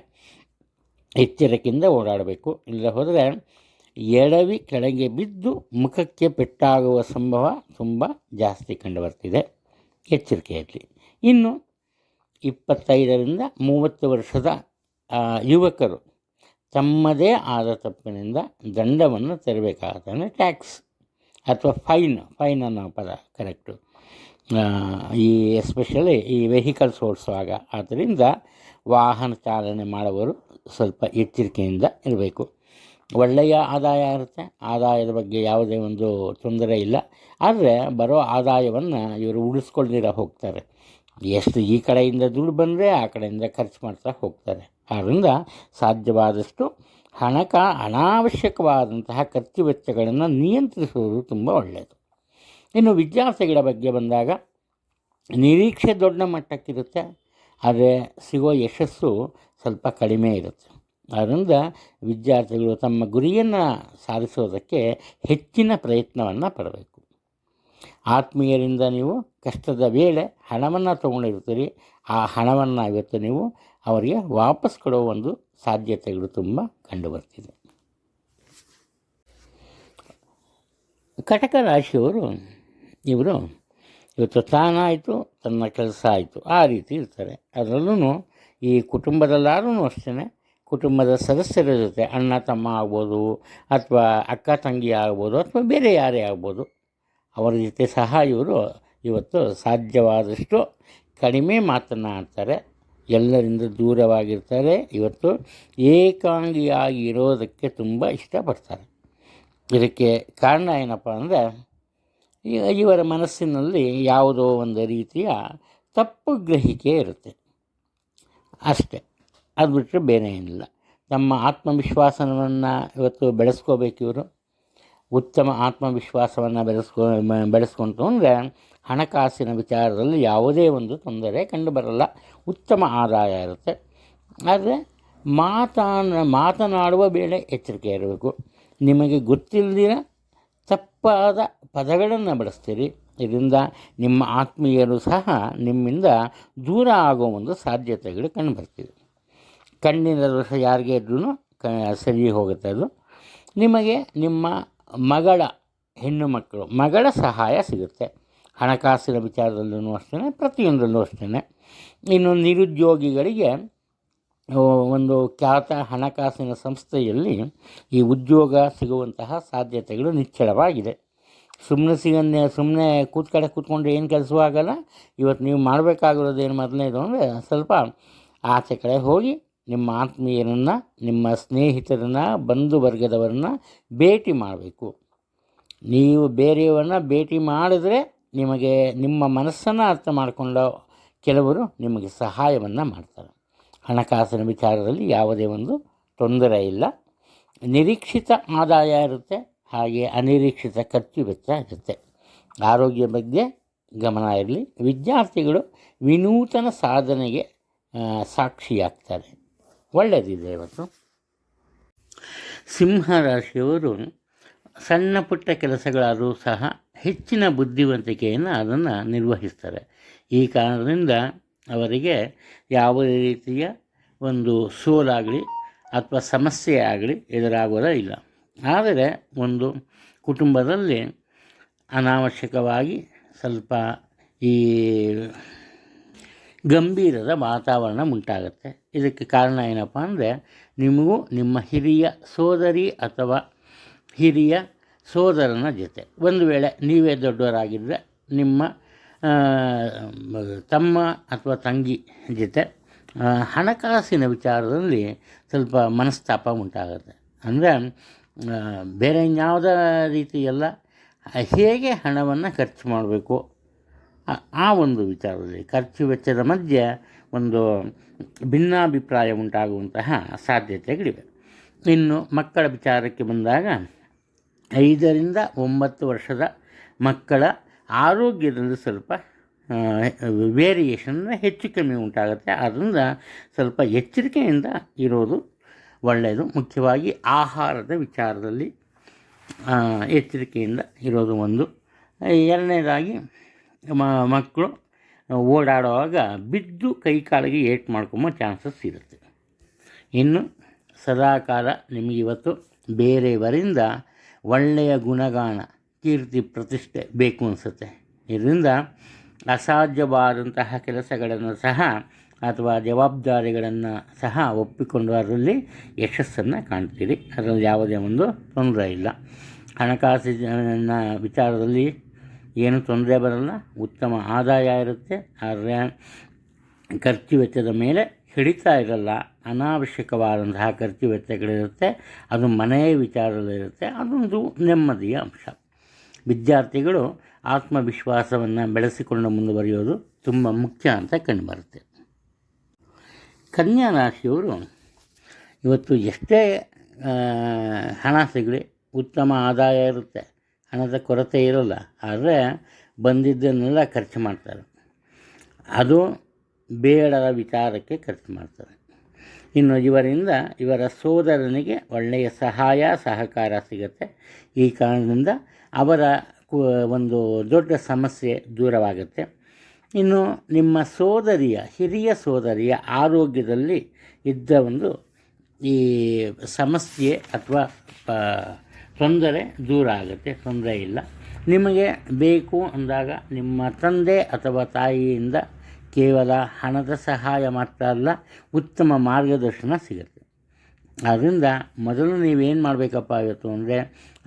ಎಚ್ಚರಿಕೆಯಿಂದ ಓಡಾಡಬೇಕು. ಇಲ್ಲದೆ ಹೋದರೆ ಎಡವಿ ಕೆಳಗೆ ಬಿದ್ದು ಮುಖಕ್ಕೆ ಪೆಟ್ಟಾಗುವ ಸಂಭವ ತುಂಬ ಜಾಸ್ತಿ ಕಂಡುಬರ್ತಿದೆ ಎಚ್ಚರಿಕೆಯಲ್ಲಿ. ಇನ್ನು ಇಪ್ಪತ್ತೈದರಿಂದ ಮೂವತ್ತು ವರ್ಷದ ಯುವಕರು ತಮ್ಮದೇ ಆದ ತಪ್ಪಿನಿಂದ ದಂಡವನ್ನು ತೆರಬೇಕಾಗುತ್ತೆ ಟ್ಯಾಕ್ಸ್ ಅಥವಾ ಫೈನ್ ಫೈನ್ ಅನ್ನೋ ಪದ, ಕರೆಕ್ಟು. ಈ ಎಸ್ಪೆಷಲಿ ಈ ವೆಹಿಕಲ್ಸ್ ಓಡಿಸುವಾಗ. ಆದ್ದರಿಂದ ವಾಹನ ಚಾಲನೆ ಮಾಡುವವರು ಸ್ವಲ್ಪ ಎಚ್ಚರಿಕೆಯಿಂದ ಇರಬೇಕು. ಒಳ್ಳೆಯ ಆದಾಯ ಇರುತ್ತೆ. ಆದಾಯದ ಬಗ್ಗೆ ಯಾವುದೇ ಒಂದು ತೊಂದರೆ ಇಲ್ಲ. ಆದರೆ ಬರೋ ಆದಾಯವನ್ನು ಇವರು ಉಳಿಸ್ಕೊಳ್ದಿರ ಹೋಗ್ತಾರೆ. ಎಷ್ಟು ಈ ಕಡೆಯಿಂದ ದುಡ್ಡು ಬಂದರೆ ಆ ಕಡೆಯಿಂದ ಖರ್ಚು ಮಾಡ್ತಾ ಹೋಗ್ತಾರೆ. ಆದ್ದರಿಂದ ಸಾಧ್ಯವಾದಷ್ಟು ಹಣಕ, ಅನಾವಶ್ಯಕವಾದಂತಹ ಖರ್ಚು ವೆಚ್ಚಗಳನ್ನು ನಿಯಂತ್ರಿಸುವುದು ತುಂಬ ಒಳ್ಳೆಯದು ಇನ್ನು ವಿದ್ಯಾರ್ಥಿಗಳ ಬಗ್ಗೆ ಬಂದಾಗ ನಿರೀಕ್ಷೆ ದೊಡ್ಡ ಮಟ್ಟಕ್ಕಿರುತ್ತೆ. ಆದರೆ ಸಿಗೋ ಯಶಸ್ಸು ಸ್ವಲ್ಪ ಕಡಿಮೆ ಇರುತ್ತೆ. ಆದ್ದರಿಂದ ವಿದ್ಯಾರ್ಥಿಗಳು ತಮ್ಮ ಗುರಿಯನ್ನು ಸಾಧಿಸೋದಕ್ಕೆ ಹೆಚ್ಚಿನ ಪ್ರಯತ್ನವನ್ನು ಪಡಬೇಕು. ಆತ್ಮೀಯರಿಂದ ನೀವು ಕಷ್ಟದ ವೇಳೆ ಹಣವನ್ನು ತೊಗೊಂಡಿರ್ತೀರಿ. ಆ ಹಣವನ್ನು ಇವತ್ತು ನೀವು ಅವರಿಗೆ ವಾಪಸ್ ಕೊಡೋ ಒಂದು ಸಾಧ್ಯತೆಗಳು ತುಂಬ ಕಂಡುಬರ್ತಿದೆ. ಕಟಕ ರಾಶಿಯವರು ಇವರು ಇವತ್ತು ತಾನಾಯಿತು ತನ್ನ ಕೆಲಸ ಆಯಿತು. ಆ ರೀತಿ ಇರ್ತಾರೆ. ಅದರಲ್ಲೂ ಈ ಕುಟುಂಬದಲ್ಲಾದ್ರೂ ಅಷ್ಟೇ ಕುಟುಂಬದ ಸದಸ್ಯರ ಜೊತೆ ಅಣ್ಣ, ತಮ್ಮ ಆಗ್ಬೋದು, ಅಥವಾ ಅಕ್ಕ, ತಂಗಿ ಆಗ್ಬೋದು, ಅಥವಾ ಬೇರೆ ಯಾರೇ ಆಗ್ಬೋದು, ಅವರ ಜೊತೆ ಸಹ ಇವರು ಇವತ್ತು ಸಾಧ್ಯವಾದಷ್ಟು ಕಡಿಮೆ ಮಾತನಾಡ್ತಾರೆ ಎಲ್ಲರಿಂದ ದೂರವಾಗಿರ್ತಾರೆ, ಇವತ್ತು ಏಕಾಂಗಿಯಾಗಿ ಇರೋದಕ್ಕೆ ತುಂಬ ಇಷ್ಟಪಡ್ತಾರೆ. ಇದಕ್ಕೆ ಕಾರಣ ಏನಪ್ಪ ಅಂದರೆ ಇವರ ಮನಸ್ಸಿನಲ್ಲಿ ಯಾವುದೋ ಒಂದು ರೀತಿಯ ತಪ್ಪು ಗ್ರಹಿಕೆ ಇರುತ್ತೆ. ಅಷ್ಟೇ. ಅದು ಬಿಟ್ಟರೆ ಬೇರೆ ಏನಿಲ್ಲ. ತಮ್ಮ ಆತ್ಮವಿಶ್ವಾಸವನ್ನು ಇವತ್ತು ಬೆಳೆಸ್ಕೋಬೇಕು ಇವರು. ಉತ್ತಮ ಆತ್ಮವಿಶ್ವಾಸವನ್ನು ಬೆಳೆಸ್ಕೊ ಬೆಳೆಸ್ಕೊಂಡು ಅಂದರೆ ಹಣಕಾಸಿನ ವಿಚಾರದಲ್ಲಿ ಯಾವುದೇ ಒಂದು ತೊಂದರೆ ಕಂಡು ಬರಲ್ಲ. ಉತ್ತಮ ಆದಾಯ ಇರುತ್ತೆ. ಆದರೆ ಮಾತನ, ಮಾತನಾಡುವ ಬೇಳೆ ಎಚ್ಚರಿಕೆ ಇರಬೇಕು. ನಿಮಗೆ ಗೊತ್ತಿಲ್ಲದಿರ ತಪ್ಪಾದ ಪದಗಳನ್ನು ಬಳಸ್ತೀರಿ. ಇದರಿಂದ ನಿಮ್ಮ ಆತ್ಮೀಯರು ಸಹ ನಿಮ್ಮಿಂದ ದೂರ ಆಗೋ ಒಂದು ಸಾಧ್ಯತೆಗಳು ಕಂಡುಬರ್ತಿದೆ ಕಣ್ಣಿನ ದೋಷ ಯಾರಿಗೆ ಇದ್ರೂ ಕ, ಸರಿ ಹೋಗುತ್ತೆ ಅದು. ನಿಮಗೆ ನಿಮ್ಮ ಮಗಳ ಹೆಣ್ಣು ಮಕ್ಕಳು, ಮಗಳ ಸಹಾಯ ಸಿಗುತ್ತೆ. ಹಣಕಾಸಿನ ವಿಚಾರದಲ್ಲೂ ಅಷ್ಟೇ ಪ್ರತಿಯೊಂದರಲ್ಲೂ ಅಷ್ಟೇ ಇನ್ನು ನಿರುದ್ಯೋಗಿಗಳಿಗೆ ಒಂದು ಖ್ಯಾತ ಹಣಕಾಸಿನ ಸಂಸ್ಥೆಯಲ್ಲಿ ಈ ಉದ್ಯೋಗ ಸಿಗುವಂತಹ ಸಾಧ್ಯತೆಗಳು ನಿಚ್ಚಳವಾಗಿದೆ. ಸುಮ್ಮನೆ ಸಿಗನ್ನ ಸುಮ್ಮನೆ ಕೂತ್ ಕಡೆ ಕೂತ್ಕೊಂಡು ಏನು ಕೆಲಸವೂ ಆಗಲ್ಲ. ಇವತ್ತು ನೀವು ಮಾಡಬೇಕಾಗಿರೋದು ಏನು ಮೊದಲನೇದು ಅಂದರೆ ಸ್ವಲ್ಪ ಆಚೆ ಕಡೆ ಹೋಗಿ ನಿಮ್ಮ ಆತ್ಮೀಯರನ್ನು, ನಿಮ್ಮ ಸ್ನೇಹಿತರನ್ನು, ಬಂಧು ವರ್ಗದವರನ್ನು ಭೇಟಿ ಮಾಡಬೇಕು. ನೀವು ಬೇರೆಯವರನ್ನ ಭೇಟಿ ಮಾಡಿದ್ರೆ ನಿಮಗೆ ನಿಮ್ಮ ಮನಸ್ಸನ್ನು ಅರ್ಥ ಮಾಡಿಕೊಂಡ ಕೆಲವರು ನಿಮಗೆ ಸಹಾಯವನ್ನು ಮಾಡ್ತಾರೆ. ಹಣಕಾಸಿನ ವಿಚಾರದಲ್ಲಿ ಯಾವುದೇ ಒಂದು ತೊಂದರೆ ಇಲ್ಲ. ನಿರೀಕ್ಷಿತ ಆದಾಯ ಇರುತ್ತೆ. ಹಾಗೆ ಅನಿರೀಕ್ಷಿತ ಖರ್ಚು ವೆಚ್ಚ ಇರುತ್ತೆ ಆರೋಗ್ಯ ಬಗ್ಗೆ ಗಮನ ಇರಲಿ. ವಿದ್ಯಾರ್ಥಿಗಳು ವಿನೂತನ ಸಾಧನೆಗೆ ಸಾಕ್ಷಿಯಾಗ್ತಾರೆ. ಒಳ್ಳೆಯದಿದೆ ಇವತ್ತು. ಸಿಂಹ ರಾಶಿಯವರು ಸಣ್ಣ ಪುಟ್ಟ ಕೆಲಸಗಳಾದರೂ ಸಹ ಹೆಚ್ಚಿನ ಬುದ್ಧಿವಂತಿಕೆಯನ್ನು ಅದನ್ನು ನಿರ್ವಹಿಸ್ತಾರೆ. ಈ ಕಾರಣದಿಂದ ಅವರಿಗೆ ಯಾವ ರೀತಿಯ ಒಂದು ಸೋಲಾಗಲಿ ಅಥವಾ ಸಮಸ್ಯೆ ಆಗಲಿ ಎದುರಾಗೋದೇ ಇಲ್ಲ. ಆದರೆ ಒಂದು ಕುಟುಂಬದಲ್ಲಿ ಅನಾವಶ್ಯಕವಾಗಿ ಸ್ವಲ್ಪ ಈ ಗಂಭೀರದ ವಾತಾವರಣ ಉಂಟಾಗುತ್ತೆ. ಇದಕ್ಕೆ ಕಾರಣ ಏನಪ್ಪ ಅಂದರೆ ನಿಮಗೂ ನಿಮ್ಮ ಹಿರಿಯ ಸೋದರಿ ಅಥವಾ ಹಿರಿಯ ಸೋದರನ ಜೊತೆ. ಒಂದು ವೇಳೆ ನೀವೇ ದೊಡ್ಡವರಾಗಿದ್ದರೆ ನಿಮ್ಮ ತಮ್ಮ ಅಥವಾ ತಂಗಿ ಜೊತೆ ಹಣಕಾಸಿನ ವಿಚಾರದಲ್ಲಿ ಸ್ವಲ್ಪ ಮನಸ್ತಾಪ ಉಂಟಾಗುತ್ತೆ. ಅಂದರೆ ಬೇರೆ ಇನ್ಯಾವುದ ರೀತಿಯಲ್ಲ ಹೇಗೆ ಹಣವನ್ನು ಖರ್ಚು ಮಾಡಬೇಕು? ಆ- ಒಂದು ವಿಚಾರದಲ್ಲಿ ಖರ್ಚು ವೆಚ್ಚದ ಮಧ್ಯೆ ಒಂದು ಭಿನ್ನಾಭಿಪ್ರಾಯ ಉಂಟಾಗುವಂತಹ ಸಾಧ್ಯತೆಗಳಿವೆ. ಇನ್ನು ಮಕ್ಕಳ ವಿಚಾರಕ್ಕೆ ಬಂದಾಗ ಐದರಿಂದ ಒಂಬತ್ತು ವರ್ಷದ ಮಕ್ಕಳ ಆರೋಗ್ಯದಲ್ಲಿ ಸ್ವಲ್ಪ ವೇರಿಯೇಷನ್ ಹೆಚ್ಚು ಕಮ್ಮಿ ಉಂಟಾಗುತ್ತೆ. ಆದ್ದರಿಂದ ಸ್ವಲ್ಪ ಎಚ್ಚರಿಕೆಯಿಂದ ಇರೋದು ಒಳ್ಳೆಯದು. ಮುಖ್ಯವಾಗಿ ಆಹಾರದ ವಿಚಾರದಲ್ಲಿ ಎಚ್ಚರಿಕೆಯಿಂದ ಇರೋದು ಒಂದು. ಎರಡನೇದಾಗಿ ಮಕ್ಕಳು ಓಡಾಡುವಾಗ ಬಿದ್ದು ಕೈ ಕಾಲಿಗೆ ಏಟ್ ಮಾಡ್ಕೊಂಬೋ ಚಾನ್ಸಸ್ ಇರುತ್ತೆ. ಇನ್ನು ಸದಾಕಾಲ ನಿಮಗಿವತ್ತು ಬೇರೆಯವರಿಂದ ಒಳ್ಳೆಯ ಗುಣಗಾನ, ಕೀರ್ತಿ, ಪ್ರತಿಷ್ಠೆ ಬೇಕು ಅನಿಸುತ್ತೆ. ಇದರಿಂದ ಅಸಾಧ್ಯವಾದಂತಹ ಕೆಲಸಗಳನ್ನು ಸಹ ಅಥವಾ ಜವಾಬ್ದಾರಿಗಳನ್ನು ಸಹ ಒಪ್ಪಿಕೊಂಡು ಅದರಲ್ಲಿ ಯಶಸ್ಸನ್ನು ಕಾಣ್ತೀರಿ. ಅದರಲ್ಲಿ ಯಾವುದೇ ಒಂದು ತೊಂದರೆ ಇಲ್ಲ. ಹಣಕಾಸಿನ ವಿಚಾರದಲ್ಲಿ ಏನು ತೊಂದರೆ ಬರಲ್ಲ. ಉತ್ತಮ ಆದಾಯ ಇರುತ್ತೆ. ಆದರೆ ಖರ್ಚು ವೆಚ್ಚದ ಮೇಲೆ ಹಿಡಿತಾ ಇರಲ್ಲ. ಅನಾವಶ್ಯಕವಾದಂತಹ ಖರ್ಚು ವೆಚ್ಚಗಳಿರುತ್ತೆ ಅದು ಮನೆಯ ವಿಚಾರದಲ್ಲಿರುತ್ತೆ. ಅದೊಂದು ನೆಮ್ಮದಿಯ ಅಂಶ. ವಿದ್ಯಾರ್ಥಿಗಳು ಆತ್ಮವಿಶ್ವಾಸವನ್ನು ಬೆಳೆಸಿಕೊಂಡು ಮುಂದುವರಿಯೋದು ತುಂಬ ಮುಖ್ಯ ಅಂತ ಕಂಡುಬರುತ್ತೆ. ಕನ್ಯಾ ರಾಶಿಯವರು ಇವತ್ತು ಎಷ್ಟೇ ಹಣ ಸಿಗಲಿ, ಉತ್ತಮ ಆದಾಯ ಇರುತ್ತೆ, ಹಣದ ಕೊರತೆ ಇರೋಲ್ಲ, ಆದರೆ ಬಂದಿದ್ದನ್ನೆಲ್ಲ ಖರ್ಚು ಮಾಡ್ತಾರೆ. ಅದು ಬೇಡದ ವಿಚಾರಕ್ಕೆ ಖರ್ಚು ಮಾಡ್ತಾರೆ. ಇನ್ನು ಇವರಿಂದ ಇವರ ಸೋದರನಿಗೆ ಒಳ್ಳೆಯ ಸಹಾಯ, ಸಹಕಾರ ಸಿಗುತ್ತೆ. ಈ ಕಾರಣದಿಂದ ಅವರ ಒಂದು ದೊಡ್ಡ ಸಮಸ್ಯೆ ದೂರವಾಗುತ್ತೆ. ಇನ್ನು ನಿಮ್ಮ ಸೋದರಿಯ, ಹಿರಿಯ ಸೋದರಿಯ ಆರೋಗ್ಯದಲ್ಲಿ ಇದ್ದ ಒಂದು ಈ ಸಮಸ್ಯೆ ಅಥವಾ ತೊಂದರೆ ದೂರ ಆಗುತ್ತೆ, ತೊಂದರೆ ಇಲ್ಲ. ನಿಮಗೆ ಬೇಕು ಅಂದಾಗ ನಿಮ್ಮ ತಂದೆ ಅಥವಾ ತಾಯಿಯಿಂದ ಕೇವಲ ಹಣದ ಸಹಾಯ ಮಾತ್ರ ಅಲ್ಲ ಉತ್ತಮ ಮಾರ್ಗದರ್ಶನ ಸಿಗುತ್ತೆ. ಆದ್ದರಿಂದ ಮೊದಲು ನೀವೇನು ಮಾಡಬೇಕಪ್ಪ ಇವತ್ತು ಅಂದರೆ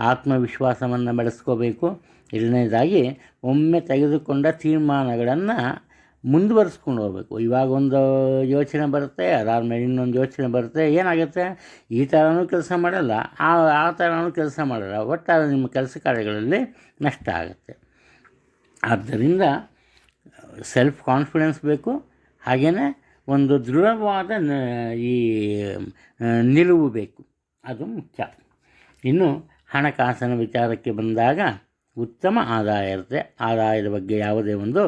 ಆತ್ಮವಿಶ್ವಾಸವನ್ನು ಬೆಳೆಸ್ಕೋಬೇಕು ಎರಡನೇದಾಗಿ ಒಮ್ಮೆ ತೆಗೆದುಕೊಂಡ ತೀರ್ಮಾನಗಳನ್ನು ಮುಂದುವರಿಸ್ಕೊಂಡು ಹೋಗ್ಬೇಕು. ಇವಾಗ ಒಂದು ಯೋಚನೆ ಬರುತ್ತೆ, ಅದಾದಮೇಲೆ ಇನ್ನೊಂದು ಯೋಚನೆ ಬರುತ್ತೆ, ಏನಾಗುತ್ತೆ? ಈ ಥರನೂ ಕೆಲಸ ಮಾಡಲ್ಲ, ಆ ಆ ಥರನೂ ಕೆಲಸ ಮಾಡಲ್ಲ. ಒಟ್ಟಾರೆ ನಿಮ್ಮ ಕೆಲಸ ಕಾರ್ಯಗಳಲ್ಲಿ ನಷ್ಟ ಆಗುತ್ತೆ. ಆದ್ದರಿಂದ ಸೆಲ್ಫ್ ಕಾನ್ಫಿಡೆನ್ಸ್ ಬೇಕು ಹಾಗೆಯೇ ಒಂದು ದೃಢವಾದ ಈ ನಿಲುವು ಬೇಕು. ಅದು ಮುಖ್ಯ. ಇನ್ನು ಹಣಕಾಸಿನ ವಿಚಾರಕ್ಕೆ ಬಂದಾಗ ಉತ್ತಮ ಆದಾಯ ಇರುತ್ತೆ ಆದಾಯದ ಬಗ್ಗೆ ಯಾವುದೇ ಒಂದು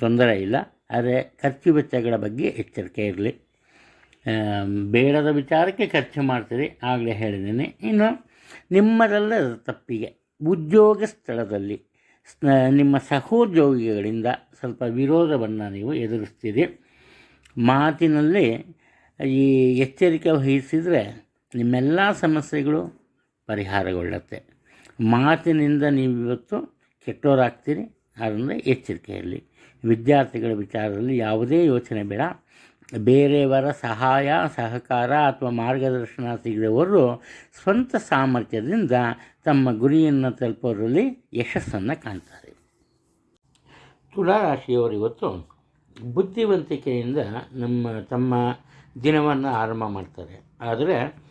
ತೊಂದರೆ ಇಲ್ಲ. ಆದರೆ ಖರ್ಚು ವೆಚ್ಚಗಳ ಬಗ್ಗೆ ಎಚ್ಚರಿಕೆ ಇರಲಿ. ಬೇಡದ ವಿಚಾರಕ್ಕೆ ಖರ್ಚು ಮಾಡ್ತೀರಿ, ಆಗಲೇ ಹೇಳಿದ್ದೀನಿ. ಇನ್ನು ನಿಮ್ಮದಲ್ಲದ ತಪ್ಪಿಗೆ. ಉದ್ಯೋಗ ಸ್ಥಳದಲ್ಲಿ ನಿಮ್ಮ ಸಹೋದ್ಯೋಗಿಗಳಿಂದ ಸ್ವಲ್ಪ ವಿರೋಧವನ್ನು ನೀವು ಎದುರಿಸ್ತೀರಿ. ಮಾತಿನಲ್ಲಿ ಈ ಎಚ್ಚರಿಕೆ ವಹಿಸಿದರೆ ನಿಮ್ಮೆಲ್ಲ ಸಮಸ್ಯೆಗಳು ಪರಿಹಾರಗೊಳ್ಳುತ್ತೆ. ಮಾತಿನಿಂದ ನೀವು ಇವತ್ತು ಕೆಟ್ಟೋರಾಗ್ತೀರಿ. ಆದ್ದರಿಂದ ಎಚ್ಚರಿಕೆಯಲ್ಲಿ. ವಿದ್ಯಾರ್ಥಿಗಳ ವಿಚಾರದಲ್ಲಿ ಯಾವುದೇ ಯೋಚನೆ ಬೇಡ. ಬೇರೆಯವರ ಸಹಾಯ, ಸಹಕಾರ ಅಥವಾ ಮಾರ್ಗದರ್ಶನ ಸಿಗದವರು ಸ್ವಂತ ಸಾಮರ್ಥ್ಯದಿಂದ ತಮ್ಮ ಗುರಿಯನ್ನು ತಲುಪೋದ್ರಲ್ಲಿ ಯಶಸ್ಸನ್ನು ಕಾಣ್ತಾರೆ. ತುಲಾರಾಶಿಯವರು ಇವತ್ತು ಬುದ್ಧಿವಂತಿಕೆಯಿಂದ ನಮ್ಮ, ತಮ್ಮ ದಿನವನ್ನು ಆರಂಭ ಮಾಡ್ತಾರೆ. ಆದರೆ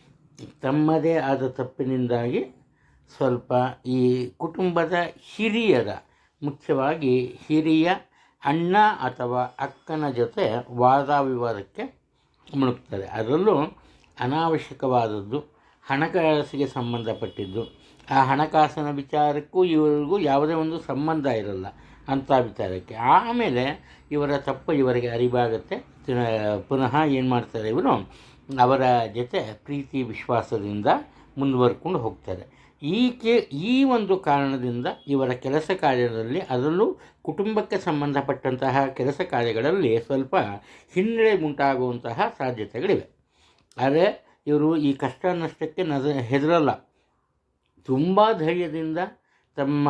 ತಮ್ಮದೇ ಆದ ತಪ್ಪಿನಿಂದಾಗಿ ಸ್ವಲ್ಪ ಈ ಕುಟುಂಬದ ಹಿರಿಯರ, ಮುಖ್ಯವಾಗಿ ಹಿರಿಯ ಅಣ್ಣ ಅಥವಾ ಅಕ್ಕನ ಜೊತೆ ವಾದ ವಿವಾದಕ್ಕೆ ಮುಳುಗ್ತಾರೆ ಅದರಲ್ಲೂ ಅನಾವಶ್ಯಕವಾದದ್ದು ಹಣಕಾಸಿಗೆ ಸಂಬಂಧಪಟ್ಟಿದ್ದು. ಆ ಹಣಕಾಸಿನ ವಿಚಾರಕ್ಕೂ ಇವರಿಗೂ ಯಾವುದೇ ಒಂದು ಸಂಬಂಧ ಇರಲ್ಲ ಅಂಥ ವಿಚಾರಕ್ಕೆ. ಆಮೇಲೆ ಇವರ ತಪ್ಪು ಇವರಿಗೆ ಅರಿವಾಗುತ್ತೆ. ಪುನಃ ಏನು ಮಾಡ್ತಾರೆ ಇವರು? ಅವರ ಜೊತೆ ಪ್ರೀತಿ, ವಿಶ್ವಾಸದಿಂದ ಮುಂದುವರ್ಕೊಂಡು ಹೋಗ್ತಾರೆ. ಈ ಕೆ ಈ ಒಂದು ಕಾರಣದಿಂದ ಇವರ ಕೆಲಸ ಕಾರ್ಯದಲ್ಲಿ ಅದರಲ್ಲೂ ಕುಟುಂಬಕ್ಕೆ ಸಂಬಂಧಪಟ್ಟಂತಹ ಕೆಲಸ ಕಾರ್ಯಗಳಲ್ಲಿ ಸ್ವಲ್ಪ ಹಿನ್ನಡೆ ಉಂಟಾಗುವಂತಹ ಸಾಧ್ಯತೆಗಳಿವೆ. ಆದರೆ ಇವರು ಈ ಕಷ್ಟ ನಷ್ಟಕ್ಕೆ ನದ ಹೆದರಲ್ಲ. ತುಂಬ ಧೈರ್ಯದಿಂದ ತಮ್ಮ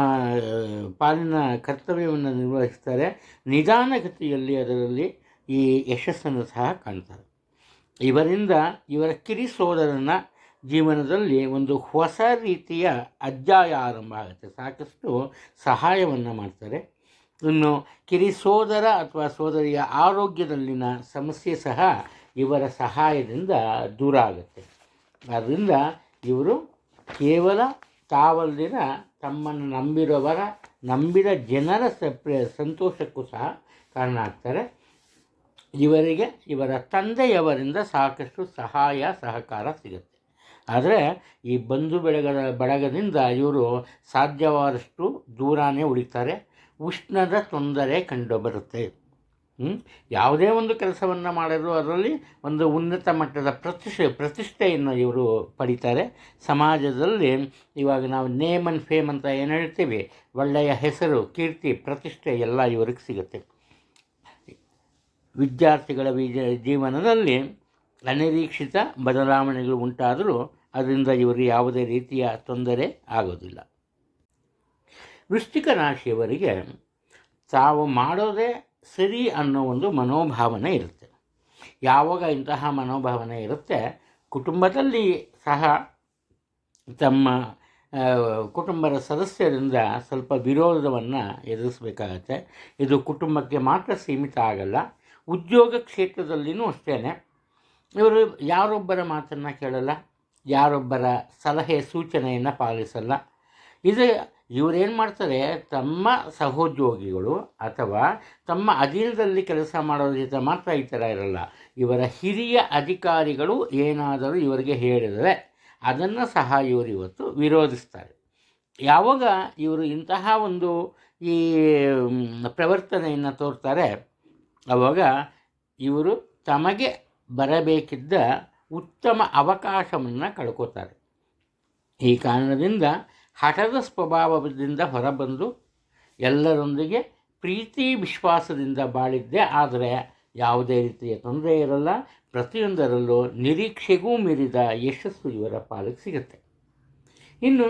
ಪಾಲಿನ ಕರ್ತವ್ಯವನ್ನು ನಿರ್ವಹಿಸ್ತಾರೆ. ನಿಧಾನಗತಿಯಲ್ಲಿ ಅದರಲ್ಲಿ ಈ ಯಶಸ್ಸನ್ನು ಸಹ ಕಾಣ್ತಾರೆ. ಇವರಿಂದ ಇವರ ಕಿರಿ ಸೋದರನ ಜೀವನದಲ್ಲಿ ಒಂದು ಹೊಸ ರೀತಿಯ ಅಧ್ಯಾಯ ಆರಂಭ ಆಗುತ್ತೆ. ಸಾಕಷ್ಟು ಸಹಾಯವನ್ನು ಮಾಡ್ತಾರೆ. ಇನ್ನು ಕಿರಿ ಸೋದರ ಅಥವಾ ಸೋದರಿಯ ಆರೋಗ್ಯದಲ್ಲಿನ ಸಮಸ್ಯೆ ಸಹ ಇವರ ಸಹಾಯದಿಂದ ದೂರ ಆಗುತ್ತೆ. ಆದ್ದರಿಂದ ಇವರು ಕೇವಲ ತಾವಲ್ಲಿನ ತಮ್ಮನ್ನು ನಂಬಿರೋವರ, ನಂಬಿದ ಜನರ ಸಂತೋಷಕ್ಕೂ ಸಹ ಕಾರಣ ಆಗ್ತಾರೆ. ಇವರಿಗೆ, ಇವರ ತಂದೆಯವರಿಂದ ಸಾಕಷ್ಟು ಸಹಾಯ, ಸಹಕಾರ ಸಿಗುತ್ತೆ. ಆದರೆ ಈ ಬಂಧು ಬೆಳಗದ ಬಳಗದಿಂದ ಇವರು ಸಾಧ್ಯವಾದಷ್ಟು ದೂರನೇ ಉಳಿತಾರೆ. ಉಷ್ಣದ ತೊಂದರೆ ಕಂಡುಬರುತ್ತೆ. ಬರುತ್ತೆ ಯಾವುದೇ ಒಂದು ಕೆಲಸವನ್ನು ಮಾಡಲು ಅದರಲ್ಲಿ ಒಂದು ಉನ್ನತ ಮಟ್ಟದ ಪ್ರತಿಷ್ಠೆ, ಪ್ರತಿಷ್ಠೆಯನ್ನು ಇವರು ಪಡಿತಾರೆ. ಸಮಾಜದಲ್ಲಿ ಇವಾಗ ನಾವು ನೇಮ್ ಆ್ಯಂಡ್ ಫೇಮ್ ಅಂತ ಏನು ಹೇಳ್ತೀವಿ? ಒಳ್ಳೆಯ ಹೆಸರು, ಕೀರ್ತಿ, ಪ್ರತಿಷ್ಠೆ ಎಲ್ಲ ಇವ್ರಿಗೆ ಸಿಗುತ್ತೆ. ವಿದ್ಯಾರ್ಥಿಗಳ ಜೀವನದಲ್ಲಿ ಅನಿರೀಕ್ಷಿತ ಬದಲಾವಣೆಗಳು ಉಂಟಾದರೂ ಅದರಿಂದ ಇವರಿಗೆ ಯಾವುದೇ ರೀತಿಯ ತೊಂದರೆ ಆಗೋದಿಲ್ಲ. ವೃಶ್ಚಿಕ ರಾಶಿಯವರಿಗೆ ತಾವು ಮಾಡೋದೇ ಸರಿ ಅನ್ನೋ ಒಂದು ಮನೋಭಾವನೆ ಇರುತ್ತೆ. ಯಾವಾಗ ಇಂತಹ ಮನೋಭಾವನೆ ಇರುತ್ತೆ, ಕುಟುಂಬದಲ್ಲಿ ಸಹ ತಮ್ಮ ಕುಟುಂಬದ ಸದಸ್ಯರಿಂದ ಸ್ವಲ್ಪ ವಿರೋಧವನ್ನು ಎದುರಿಸಬೇಕಾಗತ್ತೆ. ಇದು ಕುಟುಂಬಕ್ಕೆ ಮಾತ್ರ ಸೀಮಿತ ಆಗಲ್ಲ, ಉದ್ಯೋಗ ಕ್ಷೇತ್ರದಲ್ಲಿಯೂ ಅಷ್ಟೇ ಇವರು ಯಾರೊಬ್ಬರ ಮಾತನ್ನು ಕೇಳಲ್ಲ ಯಾರೊಬ್ಬರ ಸಲಹೆ ಸೂಚನೆಯನ್ನು ಪಾಲಿಸಲ್ಲ. ಇದು ಇವರೇನು ಮಾಡ್ತಾರೆ, ತಮ್ಮ ಸಹೋದ್ಯೋಗಿಗಳು ಅಥವಾ ತಮ್ಮ ಅಧೀನದಲ್ಲಿ ಕೆಲಸ ಮಾಡೋದ್ರ ಜೊತೆ ಮಾತ್ರ ಈ ಥರ ಇರಲ್ಲ. ಇವರ ಹಿರಿಯ ಅಧಿಕಾರಿಗಳು ಏನಾದರೂ ಇವರಿಗೆ ಹೇಳಿದರೆ ಅದನ್ನು ಸಹ ಇವರು ಇವತ್ತು ವಿರೋಧಿಸ್ತಾರೆ. ಯಾವಾಗ ಇವರು ಇಂತಹ ಒಂದು ಈ ಪ್ರವರ್ತನೆಯನ್ನು ತೋರ್ತಾರೆ ಆವಾಗ ಇವರು ತಮಗೆ ಬರಬೇಕಿದ್ದ ಉತ್ತಮ ಅವಕಾಶವನ್ನು ಕಳ್ಕೋತಾರೆ. ಈ ಕಾರಣದಿಂದ ಹಠದ ಸ್ವಭಾವದಿಂದ ಹೊರಬಂದು ಎಲ್ಲರೊಂದಿಗೆ ಪ್ರೀತಿ ವಿಶ್ವಾಸದಿಂದ ಬಾಳಿದ್ದೆ ಆದರೆ ಯಾವುದೇ ರೀತಿಯ ತೊಂದರೆ ಇರಲ್ಲ. ಪ್ರತಿಯೊಂದರಲ್ಲೂ ನಿರೀಕ್ಷೆಗೂ ಮೀರಿದ ಯಶಸ್ಸು ಇವರ ಪಾಲಿಗೆ ಸಿಗುತ್ತೆ. ಇನ್ನು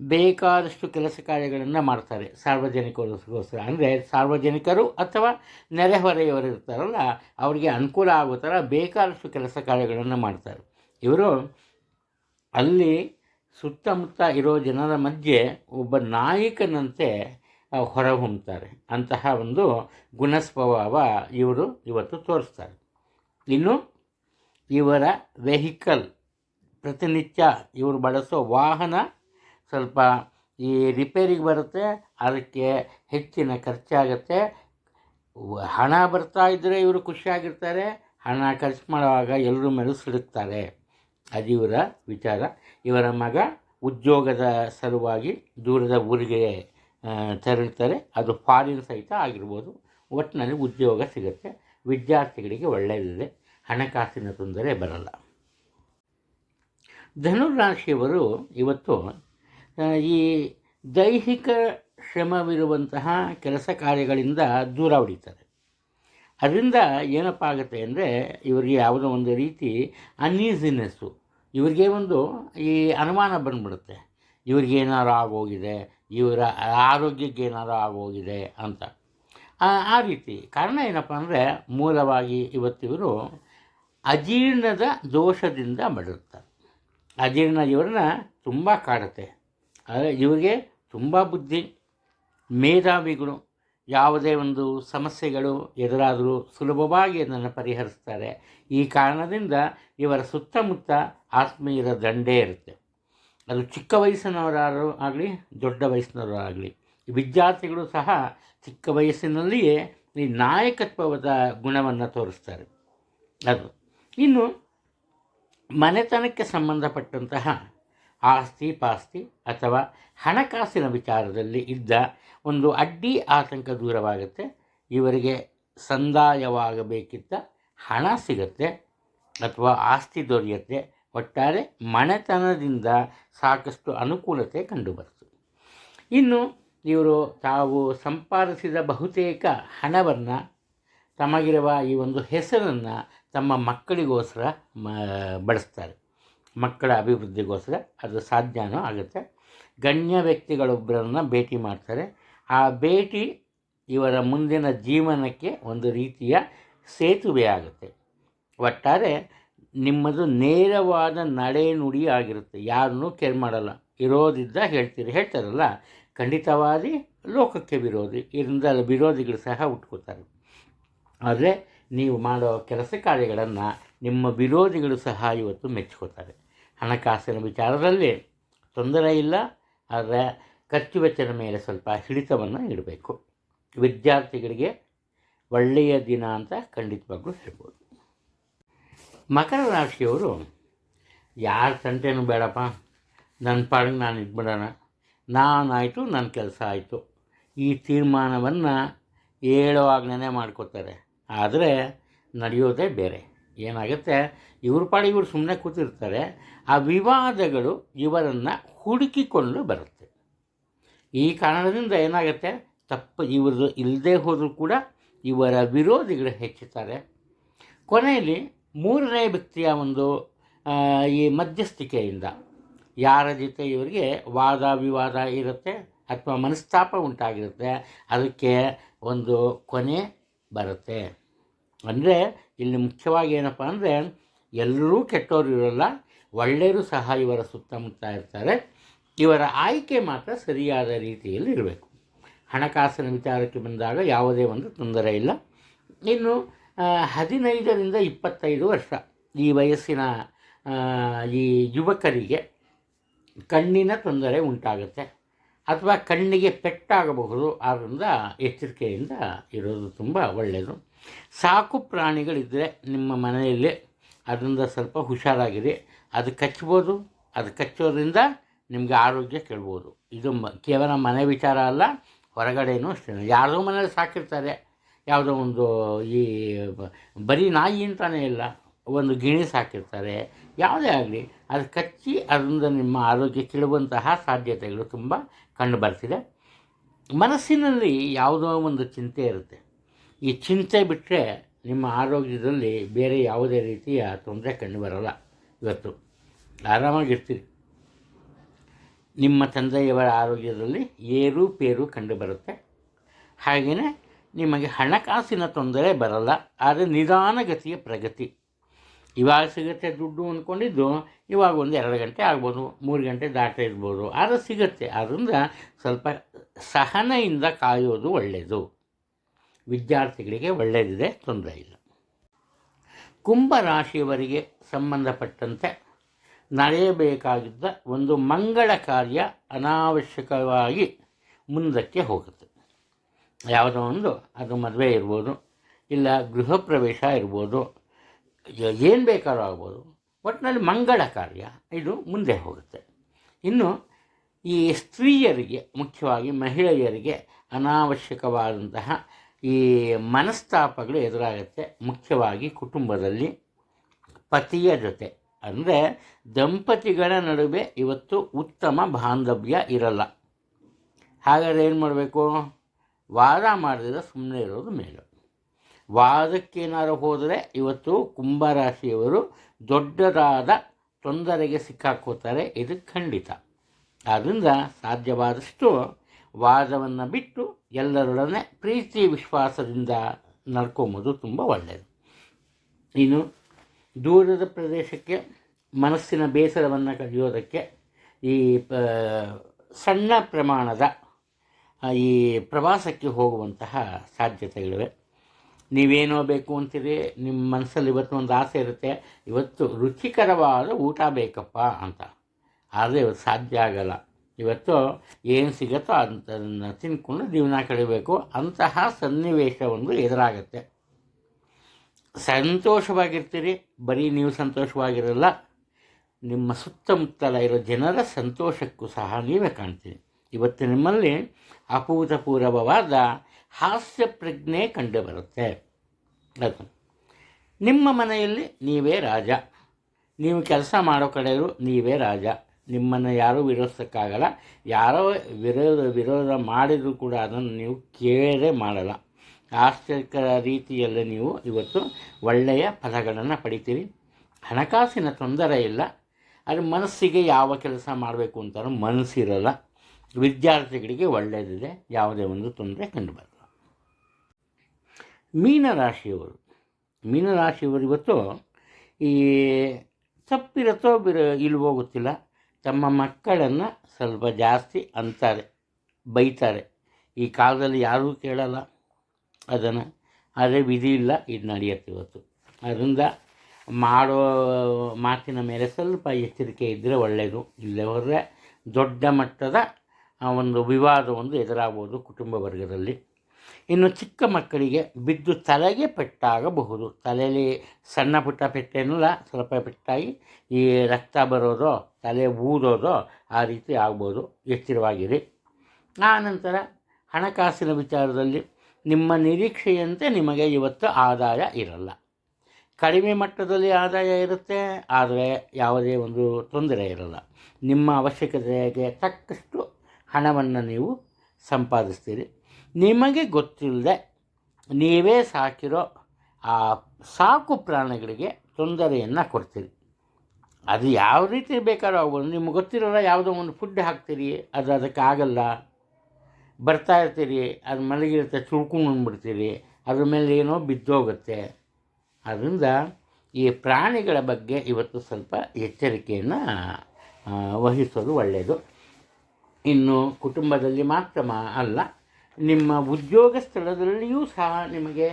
ಬೇಕಾದಷ್ಟು ಕೆಲಸ ಕಾರ್ಯಗಳನ್ನು ಮಾಡ್ತಾರೆ. ಸಾರ್ವಜನಿಕರಿಗೋಸ್ಕರ ಅಂದರೆ ಸಾರ್ವಜನಿಕರು ಅಥವಾ ನೆರೆಹೊರೆಯವರು ಇರ್ತಾರಲ್ಲ, ಅವರಿಗೆ ಅನುಕೂಲ ಆಗೋ ಥರ ಬೇಕಾದಷ್ಟು ಕೆಲಸ ಕಾರ್ಯಗಳನ್ನು ಮಾಡ್ತಾರೆ. ಇವರು ಅಲ್ಲಿ ಸುತ್ತಮುತ್ತ ಇರೋ ಜನರ ಮಧ್ಯೆ ಒಬ್ಬ ನಾಯಕನಂತೆ ಹೊರ ಹೊರಹೊಮ್ಮುತ್ತಾರೆ ಅಂತಹ ಒಂದು ಗುಣಸ್ವಭಾವ ಇವರು ಇವತ್ತು ತೋರಿಸ್ತಾರೆ. ಇನ್ನು ಇವರ ವೆಹಿಕಲ್ ಪ್ರತಿನಿತ್ಯ ಇವರು ಬಳಸೋ ವಾಹನ ಸ್ವಲ್ಪ ಈ ರಿಪೇರಿಗೆ ಬರುತ್ತೆ, ಅದಕ್ಕೆ ಹೆಚ್ಚಿನ ಖರ್ಚಾಗುತ್ತೆ. ಹಣ ಬರ್ತಾ ಇದ್ದರೆ ಇವರು ಖುಷಿಯಾಗಿರ್ತಾರೆ, ಹಣ ಖರ್ಚು ಮಾಡುವಾಗ ಎಲ್ಲರ ಮೇಲೂ ಸಿಡುತ್ತಾರೆ. ಅದು ಇವರ ವಿಚಾರ. ಇವರ ಮಗ ಉದ್ಯೋಗದ ಸಲುವಾಗಿ ದೂರದ ಊರಿಗೆ ತೆರಳುತ್ತಾರೆ ಅದು ಫಾರಿನ್ ಸಹಿತ ಆಗಿರ್ಬೋದು. ಒಟ್ಟಿನಲ್ಲಿ ಉದ್ಯೋಗ ಸಿಗುತ್ತೆ. ವಿದ್ಯಾರ್ಥಿಗಳಿಗೆ ಒಳ್ಳೆಯದಿದೆ. ಹಣಕಾಸಿನ ತೊಂದರೆ ಬರಲ್ಲ. ಧನುರಾಶಿಯವರು ಇವತ್ತು ಈ ದೈಹಿಕ ಶ್ರಮವಿರುವಂತಹ ಕೆಲಸ ಕಾರ್ಯಗಳಿಂದ ದೂರ ಉಳಿತಾರೆ ಅದರಿಂದ ಏನಪ್ಪ ಆಗುತ್ತೆ ಅಂದರೆ ಇವರಿಗೆ ಯಾವುದೋ ಒಂದು ರೀತಿ ಅನ್ಈಸಿನೆಸ್ಸು ಇವರಿಗೆ ಒಂದು ಈ ಅನುಮಾನ ಬಂದ್ಬಿಡುತ್ತೆ. ಇವ್ರಿಗೇನಾರು ಆಗೋಗಿದೆ, ಇವರ ಆರೋಗ್ಯಕ್ಕೆ ಏನಾರು ಆಗೋಗಿದೆ ಅಂತ. ಆ- ರೀತಿ. ಕಾರಣ ಏನಪ್ಪ ಅಂದರೆ ಮೂಲವಾಗಿ ಇವತ್ತಿವರು ಅಜೀರ್ಣದ ದೋಷದಿಂದ ಬಳಲ್ತಾರೆ. ಅಜೀರ್ಣ ಇವ್ರನ್ನ ತುಂಬ ಕಾಡುತ್ತೆ. ಇವರಿಗೆ ತುಂಬ ಬುದ್ಧಿ, ಮೇಧಾವಿಗಳು, ಯಾವುದೇ ಒಂದು ಸಮಸ್ಯೆಗಳು ಎದುರಾದರೂ ಸುಲಭವಾಗಿ ಅದನ್ನು ಪರಿಹರಿಸ್ತಾರೆ. ಈ ಕಾರಣದಿಂದ ಇವರ ಸುತ್ತಮುತ್ತ ಆತ್ಮೀಯರ ದಂಡೇ ಇರುತ್ತೆ. ಅದು ಚಿಕ್ಕ ವಯಸ್ಸಿನವರಾರು ಆಗಲಿ, ದೊಡ್ಡ ವಯಸ್ಸಿನವರು ಆಗಲಿ, ವಿದ್ಯಾರ್ಥಿಗಳು ಸಹ ಚಿಕ್ಕ ವಯಸ್ಸಿನಲ್ಲಿಯೇ ಈ ನಾಯಕತ್ವದ ಗುಣವನ್ನು ತೋರಿಸ್ತಾರೆ. ಅದು. ಇನ್ನು ಮನೆತನಕ್ಕೆ ಸಂಬಂಧಪಟ್ಟಂತಹ ಆಸ್ತಿ ಪಾಸ್ತಿ ಅಥವಾ ಹಣಕಾಸಿನ ವಿಚಾರದಲ್ಲಿ ಇದ್ದ ಒಂದು ಅಡ್ಡಿ ಆತಂಕ ದೂರವಾಗುತ್ತೆ. ಇವರಿಗೆ ಸಂದಾಯವಾಗಬೇಕಿದ್ದ ಹಣ ಸಿಗುತ್ತೆ ಅಥವಾ ಆಸ್ತಿ ದೊರೆಯುತ್ತೆ. ಒಟ್ಟಾರೆ ಮನೆತನದಿಂದ ಸಾಕಷ್ಟು ಅನುಕೂಲತೆ ಕಂಡುಬರ್ತದೆ ಇನ್ನು ಇವರು ತಾವು ಸಂಪಾದಿಸಿದ ಬಹುತೇಕ ಹಣವನ್ನು ತಮಗಿರುವ ಈ ಒಂದು ಹೆಸರನ್ನು ತಮ್ಮ ಮಕ್ಕಳಿಗೋಸ್ಕರ ಮ, ಬಳಸ್ತಾರೆ. ಮಕ್ಕಳ ಅಭಿವೃದ್ಧಿಗೋಸ್ಕರ ಅದು ಸಾಧ್ಯನೂ ಆಗುತ್ತೆ. ಗಣ್ಯ ವ್ಯಕ್ತಿಗಳೊಬ್ಬರನ್ನು ಭೇಟಿ ಮಾಡ್ತಾರೆ. ಆ ಭೇಟಿ ಇವರ ಮುಂದಿನ ಜೀವನಕ್ಕೆ ಒಂದು ರೀತಿಯ ಸೇತುವೆ ಆಗುತ್ತೆ. ಒಟ್ಟಾರೆ ನಿಮ್ಮದು ನೇರವಾದ ನಡೆ ನುಡಿ ಆಗಿರುತ್ತೆ. ಯಾರನ್ನೂ ಕೇರ್ ಮಾಡಲ್ಲ. ಇರೋದಿದ್ದ ಹೇಳ್ತೀರಿ, ಹೇಳ್ತಾರಲ್ಲ. ಖಂಡಿತವಾಗಿ ಲೋಕಕ್ಕೆ ವಿರೋಧಿ. ಇದರಿಂದ ವಿರೋಧಿಗಳು ಸಹ ಉಟ್ಕೋತಾರೆ. ಆದರೆ ನೀವು ಮಾಡೋ ಕೆಲಸ ಕಾರ್ಯಗಳನ್ನು ನಿಮ್ಮ ವಿರೋಧಿಗಳು ಸಹ ಇವತ್ತು ಮೆಚ್ಕೋತಾರೆ. ಹಣಕಾಸಿನ ವಿಚಾರದಲ್ಲಿ ತೊಂದರೆ ಇಲ್ಲ, ಆದರೆ ಖರ್ಚು ವೆಚ್ಚದ ಮೇಲೆ ಸ್ವಲ್ಪ ಹಿಡಿತವನ್ನು ಇಡಬೇಕು. ವಿದ್ಯಾರ್ಥಿಗಳಿಗೆ ಒಳ್ಳೆಯ ದಿನ ಅಂತ ಖಂಡಿತವಾಗ್ಲೂ ಹೇಳ್ಬೋದು. ಮಕರ ರಾಶಿಯವರು ಯಾರ ತಂಟೆನೂ ಬೇಡಪ್ಪ ನನ್ನ ಪಾಡಿಗೆ ನಾನು ಇದ್ಬಿಡೋಣ ನಾನಾಯಿತು ನನ್ನ ಕೆಲಸ ಆಯಿತು. ಈ ತೀರ್ಮಾನವನ್ನು ಹೇಳುವಾಗ್ಲೇ ಮಾಡ್ಕೋತಾರೆ. ಆದರೆ ನಡೆಯೋದೇ ಬೇರೆ. ಏನಾಗುತ್ತೆ? ಇವ್ರ ಪಾಡಿ ಇವರು ಸುಮ್ಮನೆ ಕೂತಿರ್ತಾರೆ. ಆ ವಿವಾದಗಳು ಇವರನ್ನು ಹುಡುಕಿಕೊಂಡು ಬರುತ್ತೆ. ಈ ಕಾರಣದಿಂದ ಏನಾಗುತ್ತೆ? ತಪ್ಪು, ಇವ್ರದ್ದು ಇಲ್ಲದೆ ಹೋದರೂ ಕೂಡ ಇವರ ವಿರೋಧಿಗಳು ಹೆಚ್ಚುತ್ತಾರೆ. ಕೊನೆಯಲ್ಲಿ ಮೂರನೇ ವ್ಯಕ್ತಿಯ ಒಂದು ಈ ಮಧ್ಯಸ್ಥಿಕೆಯಿಂದ ಯಾರ ಜೊತೆ ಇವರಿಗೆ ವಾದ ವಿವಾದ ಇರುತ್ತೆ ಅಥವಾ ಮನಸ್ತಾಪ ಉಂಟಾಗಿರುತ್ತೆ, ಅದಕ್ಕೆ ಒಂದು ಕೊನೆ ಬರುತ್ತೆ. ಅಂದರೆ ಇಲ್ಲಿ ಮುಖ್ಯವಾಗಿ ಏನಪ್ಪ ಅಂದರೆ ಎಲ್ಲರೂ ಕೆಟ್ಟವರು ಇರೋಲ್ಲ ಒಳ್ಳೆಯರು ಸಹ ಇವರ ಸುತ್ತಮುತ್ತ ಇರ್ತಾರೆ. ಇವರ ಆಯ್ಕೆ ಮಾತ್ರ ಸರಿಯಾದ ರೀತಿಯಲ್ಲಿ ಇರಬೇಕು. ಹಣಕಾಸಿನ ವಿಚಾರಕ್ಕೆ ಬಂದಾಗ ಯಾವುದೇ ಒಂದು ತೊಂದರೆ ಇಲ್ಲ. ಇನ್ನು ಹದಿನೈದರಿಂದ ಇಪ್ಪತ್ತೈದು ವರ್ಷ ಈ ವಯಸ್ಸಿನ ಈ ಯುವಕರಿಗೆ ಕಣ್ಣಿನ ತೊಂದರೆ ಉಂಟಾಗುತ್ತೆ. ಅಥವಾ ಕಣ್ಣಿಗೆ ಪೆಟ್ಟಾಗಬಹುದು. ಆದ್ದರಿಂದ ಎಚ್ಚರಿಕೆಯಿಂದ ಇರೋದು ತುಂಬ ಒಳ್ಳೆಯದು. ಸಾಕು ಪ್ರಾಣಿಗಳಿದ್ದರೆ ನಿಮ್ಮ ಮನೆಯಲ್ಲಿ ಅದರಿಂದ ಸ್ವಲ್ಪ ಹುಷಾರಾಗಿರಿ. ಅದು ಕಚ್ಬೋದು ಅದು ಕಚ್ಚೋದ್ರಿಂದ ನಿಮಗೆ ಆರೋಗ್ಯ ಕೆಡ್ಬೋದು. ಇದು ಕೇವಲ ಮನೆ ವಿಚಾರ ಅಲ್ಲ, ಹೊರಗಡೆನೂ ಅಷ್ಟೇ. ಯಾರದೋ ಮನೇಲಿ ಸಾಕಿರ್ತಾರೆ. ಯಾವುದೋ ಒಂದು ಈ ಬರೀ ನಾಯಿ ಅಂತಲೇ ಇಲ್ಲ, ಒಂದು ಗಿಣಿ ಸಾಕಿರ್ತಾರೆ. ಯಾವುದೇ ಆಗಲಿ, ಅದು ಕಚ್ಚಿ ಅದರಿಂದ ನಿಮ್ಮ ಆರೋಗ್ಯ ಕೆಡುವಂತಹ ಸಾಧ್ಯತೆಗಳು ತುಂಬ ಕಂಡು ಬರ್ತಿದೆ. ಮನಸ್ಸಿನಲ್ಲಿ ಯಾವುದೋ ಒಂದು ಚಿಂತೆ ಇರುತ್ತೆ. ಈ ಚಿಂತೆ ಬಿಟ್ಟರೆ ನಿಮ್ಮ ಆರೋಗ್ಯದಲ್ಲಿ ಬೇರೆ ಯಾವುದೇ ರೀತಿಯ ತೊಂದರೆ ಕಂಡು ಬರಲ್ಲ. ಇವತ್ತು ಆರಾಮಾಗಿರ್ತೀರಿ. ನಿಮ್ಮ ತಂದೆಯವರ ಆರೋಗ್ಯದಲ್ಲಿ ಏರುಪೇರು ಕಂಡುಬರುತ್ತೆ ಹಾಗೆಯೇ ನಿಮಗೆ ಹಣಕಾಸಿನ ತೊಂದರೆ ಬರಲ್ಲ, ಆದರೆ ನಿಧಾನಗತಿಯ ಪ್ರಗತಿ. ಇವಾಗ ಸಿಗುತ್ತೆ ದುಡ್ಡು ಅಂದ್ಕೊಂಡಿದ್ದು, ಇವಾಗ ಒಂದು ಎರಡು ಗಂಟೆ ಆಗ್ಬೋದು, ಮೂರು ಗಂಟೆ ದಾಟ ಇರ್ಬೋದು, ಆದರೆ ಸಿಗುತ್ತೆ. ಆದ್ದರಿಂದ ಸ್ವಲ್ಪ ಸಹನೆಯಿಂದ ಕಾಯೋದು ಒಳ್ಳೆಯದು ವಿದ್ಯಾರ್ಥಿಗಳಿಗೆ ಒಳ್ಳೆಯದಿದೆ, ತೊಂದರೆ ಇಲ್ಲ. ಕುಂಭ ರಾಶಿಯವರಿಗೆ ಸಂಬಂಧಪಟ್ಟಂತೆ ನಡೆಯಬೇಕಾಗಿದ್ದ ಒಂದು ಮಂಗಳ ಕಾರ್ಯ ಅನಾವಶ್ಯಕವಾಗಿ ಮುಂದಕ್ಕೆ ಹೋಗುತ್ತೆ. ಯಾವುದೋ ಒಂದು, ಅದು ಮದುವೆ ಇರ್ಬೋದು, ಇಲ್ಲ ಗೃಹ ಪ್ರವೇಶ ಇರ್ಬೋದು, ಏನು ಬೇಕಾದ್ರೂ ಆಗ್ಬೋದು. ಒಟ್ಟಿನಲ್ಲಿ ಮಂಗಳ ಕಾರ್ಯ, ಇದು ಮುಂದೆ ಹೋಗುತ್ತೆ. ಇನ್ನು ಈ ಸ್ತ್ರೀಯರಿಗೆ, ಮುಖ್ಯವಾಗಿ ಮಹಿಳೆಯರಿಗೆ ಅನಾವಶ್ಯಕವಾದಂತಹ ಈ ಮನಸ್ತಾಪಗಳು ಎದುರಾಗುತ್ತೆ ಮುಖ್ಯವಾಗಿ ಕುಟುಂಬದಲ್ಲಿ ಪತಿಯ ಜೊತೆ. ಅಂದರೆ ದಂಪತಿಗಳ ನಡುವೆ ಇವತ್ತು ಉತ್ತಮ ಬಾಂಧವ್ಯ ಇರಲ್ಲ. ಹಾಗಾದರೆ ಏನು ಮಾಡಬೇಕು? ವಾದ ಮಾಡಿದ್ರೆ ಸುಮ್ಮನೆ ಇರೋದು ಮೇಲು. ವಾದಕ್ಕೇನಾದ್ರು ಹೋದರೆ ಇವತ್ತು ಕುಂಭರಾಶಿಯವರು ದೊಡ್ಡದಾದ ತೊಂದರೆಗೆ ಸಿಕ್ಕಾಕೋತಾರೆ. ಇದು ಖಂಡಿತ. ಆದ್ದರಿಂದ ಸಾಧ್ಯವಾದಷ್ಟು ವಾದವನ್ನು ಬಿಟ್ಟು ಎಲ್ಲರೊಡನೆ ಪ್ರೀತಿ ವಿಶ್ವಾಸದಿಂದ ನಡ್ಕೊಂಬೋದು ತುಂಬ ಒಳ್ಳೆಯದು ಇನ್ನು ದೂರದ ಪ್ರದೇಶಕ್ಕೆ ಮನಸ್ಸಿನ ಬೇಸರವನ್ನು ಕಲಿಯೋದಕ್ಕೆ ಈ ಸಣ್ಣ ಪ್ರಮಾಣದ ಈ ಪ್ರವಾಸಕ್ಕೆ ಹೋಗುವಂತಹ ಸಾಧ್ಯತೆಗಳಿವೆ. ನೀವೇನೋ ಬೇಕು ಅಂತೀರಿ ನಿಮ್ಮ ಮನಸ್ಸಲ್ಲಿ ಇವತ್ತು ಒಂದು ಆಸೆ ಇರುತ್ತೆ, ಇವತ್ತು ರುಚಿಕರವಾದ ಊಟ ಬೇಕಪ್ಪ ಅಂತ. ಆದರೆ ಇವತ್ತು ಸಾಧ್ಯ ಆಗಲ್ಲ. ಇವತ್ತು ಏನು ಸಿಗುತ್ತೋ ಅಂತದನ್ನು ತಿನ್ಕೊಂಡು ಜೀವನ ಕಳಿಬೇಕು. ಅಂತಹ ಸನ್ನಿವೇಶ ಒಂದು ಎದುರಾಗತ್ತೆ. ಸಂತೋಷವಾಗಿರ್ತೀರಿ, ಬರೀ ನೀವು ಸಂತೋಷವಾಗಿರಲ್ಲ, ನಿಮ್ಮ ಸುತ್ತಮುತ್ತಲ ಇರೋ ಜನರ ಸಂತೋಷಕ್ಕೂ ಸಹ ನೀವೇ ಕಾಣ್ತೀರಿ. ಇವತ್ತು ನಿಮ್ಮಲ್ಲಿ ಅಭೂತಪೂರ್ವವಾದ ಹಾಸ್ಯ ಪ್ರಜ್ಞೆ ಕಂಡುಬರುತ್ತೆ ಅದು. ನಿಮ್ಮ ಮನೆಯಲ್ಲಿ ನೀವೇ ರಾಜ. ನೀವು ಕೆಲಸ ಮಾಡೋ ಕಡೆಯೂ ನೀವೇ ರಾಜ. ನಿಮ್ಮನ್ನು ಯಾರೂ ವಿರೋಧಿಸೋಕ್ಕಾಗಲ್ಲ. ಯಾರೋ ವಿರೋಧ ವಿರೋಧ ಮಾಡಿದರೂ ಕೂಡ ಅದನ್ನು ನೀವು ಕೇಳೇ ಮಾಡಲ್ಲ. ಆಶ್ಚರ್ಯಕರ ರೀತಿಯಲ್ಲಿ ನೀವು ಇವತ್ತು ಒಳ್ಳೆಯ ಫಲಗಳನ್ನು ಪಡಿತೀರಿ. ಹಣಕಾಸಿನ ತೊಂದರೆ ಇಲ್ಲ. ಆದರೆ ಮನಸ್ಸಿಗೆ ಯಾವ ಕೆಲಸ ಮಾಡಬೇಕು ಅಂತಾರೋ ಮನಸ್ಸಿರಲ್ಲ. ವಿದ್ಯಾರ್ಥಿಗಳಿಗೆ ಒಳ್ಳೆಯದಿದೆ. ಯಾವುದೇ ಒಂದು ತೊಂದರೆ ಕಂಡುಬರಲ್ಲ. ಮೀನರಾಶಿಯವರು. ಮೀನರಾಶಿಯವರು ಇವತ್ತು ಈ ತಪ್ಪಿರುತ್ತೋ ಬಿರ ಇಲ್ವೋ ಗೊತ್ತಿಲ್ಲ. ತಮ್ಮ ಮಕ್ಕಳನ್ನು ಸ್ವಲ್ಪ ಜಾಸ್ತಿ ಅಂತಾರೆ, ಬೈತಾರೆ. ಈ ಕಾಲದಲ್ಲಿ ಯಾರೂ ಕೇಳಲ್ಲ ಅದನ್ನು, ಆದರೆ ವಿಧಿ ಇಲ್ಲ, ಇದು ನಡೆಯುತ್ತೆ ಇವತ್ತು. ಅದರಿಂದ ಮಾಡೋ ಮಾತಿನ ಮೇಲೆ ಸ್ವಲ್ಪ ಎಚ್ಚರಿಕೆ ಇದ್ದರೆ ಒಳ್ಳೆಯದು ಇಲ್ಲೇ ಹೋದರೆ ದೊಡ್ಡ ಮಟ್ಟದ ಒಂದು ವಿವಾದ ಒಂದು ಎದುರಾಗ್ಬೋದು ಕುಟುಂಬ ವರ್ಗದಲ್ಲಿ. ಇನ್ನು ಚಿಕ್ಕ ಮಕ್ಕಳಿಗೆ ಬಿದ್ದು ತಲೆಗೆ ಪೆಟ್ಟಾಗಬಹುದು. ತಲೆಯಲ್ಲಿ ಸಣ್ಣ ಪುಟ್ಟ ಪೆಟ್ಟೇನಿಲ್ಲ, ಸ್ವಲ್ಪ ಪೆಟ್ಟಾಗಿ ಈ ರಕ್ತ ಬರೋದೋ ತಲೆ ಊದೋದೋ ಆ ರೀತಿ ಆಗ್ಬೋದು. ಎಚ್ಚರವಾಗಿರಿ. ನಂತರ ಹಣಕಾಸಿನ ವಿಚಾರದಲ್ಲಿ ನಿಮ್ಮ ನಿರೀಕ್ಷೆಯಂತೆ ನಿಮಗೆ ಇವತ್ತು ಆದಾಯ ಇರಲ್ಲ. ಕಡಿಮೆ ಮಟ್ಟದಲ್ಲಿ ಆದಾಯ ಇರುತ್ತೆ, ಆದರೆ ಯಾವುದೇ ಒಂದು ತೊಂದರೆ ಇರಲ್ಲ. ನಿಮ್ಮ ಅವಶ್ಯಕತೆಗೆ ತಕ್ಕಷ್ಟು ಹಣವನ್ನು ನೀವು ಸಂಪಾದಿಸ್ತೀರಿ. ನಿಮಗೆ ಗೊತ್ತಿಲ್ಲದೆ ನೀವೇ ಸಾಕಿರೋ ಆ ಸಾಕು ಪ್ರಾಣಿಗಳಿಗೆ ತೊಂದರೆಯನ್ನು ಕೊಡ್ತೀರಿ. ಅದು ಯಾವ ರೀತಿ ಬೇಕಾದ್ರೂ ಆಗ್ಬೋದು ನಿಮ್ಗೆ ಗೊತ್ತಿರಲ್ಲ ಯಾವುದೋ ಒಂದು ಫುಡ್ ಹಾಕ್ತೀರಿ, ಅದು ಅದಕ್ಕೆ ಆಗಲ್ಲ. ಬರ್ತಾ ಇರ್ತೀರಿ, ಅದು ಮಲಗಿರುತ್ತೆ ಚುಳ್ಕೊಂಡು ಬಂದ್ಬಿಡ್ತೀರಿ, ಅದ್ರ ಮೇಲೆ ಏನೋ ಬಿದ್ದೋಗುತ್ತೆ. ಅದರಿಂದ ಈ ಪ್ರಾಣಿಗಳ ಬಗ್ಗೆ ಇವತ್ತು ಸ್ವಲ್ಪ ಎಚ್ಚರಿಕೆಯನ್ನು ವಹಿಸೋದು ಒಳ್ಳೆಯದು ಇನ್ನು ಕುಟುಂಬದಲ್ಲಿ ಮಾತ್ರ ಅಲ್ಲ, ನಿಮ್ಮ ಉದ್ಯೋಗ ಸ್ಥಳದಲ್ಲಿಯೂ ಸಹ ನಿಮಗೆ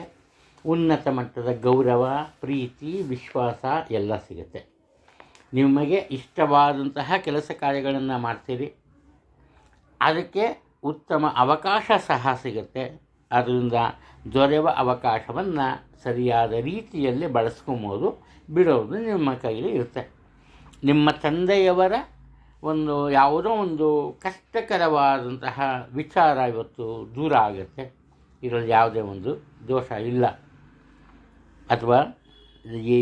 ಉನ್ನತ ಮಟ್ಟದ ಗೌರವ, ಪ್ರೀತಿ, ವಿಶ್ವಾಸ ಎಲ್ಲ ಸಿಗುತ್ತೆ. ನಿಮಗೆ ಇಷ್ಟವಾದಂತಹ ಕೆಲಸ ಕಾರ್ಯಗಳನ್ನು ಮಾಡ್ತೀರಿ. ಅದಕ್ಕೆ ಉತ್ತಮ ಅವಕಾಶ ಸಹ ಸಿಗುತ್ತೆ. ಅದರಿಂದ ದೊರೆಯುವ ಅವಕಾಶವನ್ನು ಸರಿಯಾದ ರೀತಿಯಲ್ಲಿ ಬಳಸ್ಕೊಬೋದು, ಬಿಡೋದು ನಿಮ್ಮ ಕೈಯಲ್ಲಿ ಇರುತ್ತೆ. ನಿಮ್ಮ ತಂದೆಯವರ ಒಂದು ಯಾವುದೋ ಒಂದು ಕಷ್ಟಕರವಾದಂತಹ ವಿಚಾರ ಇವತ್ತು ದೂರ ಆಗುತ್ತೆ. ಇದರಲ್ಲಿ ಯಾವುದೇ ಒಂದು ದೋಷ ಇಲ್ಲ. ಅಥವಾ ಈ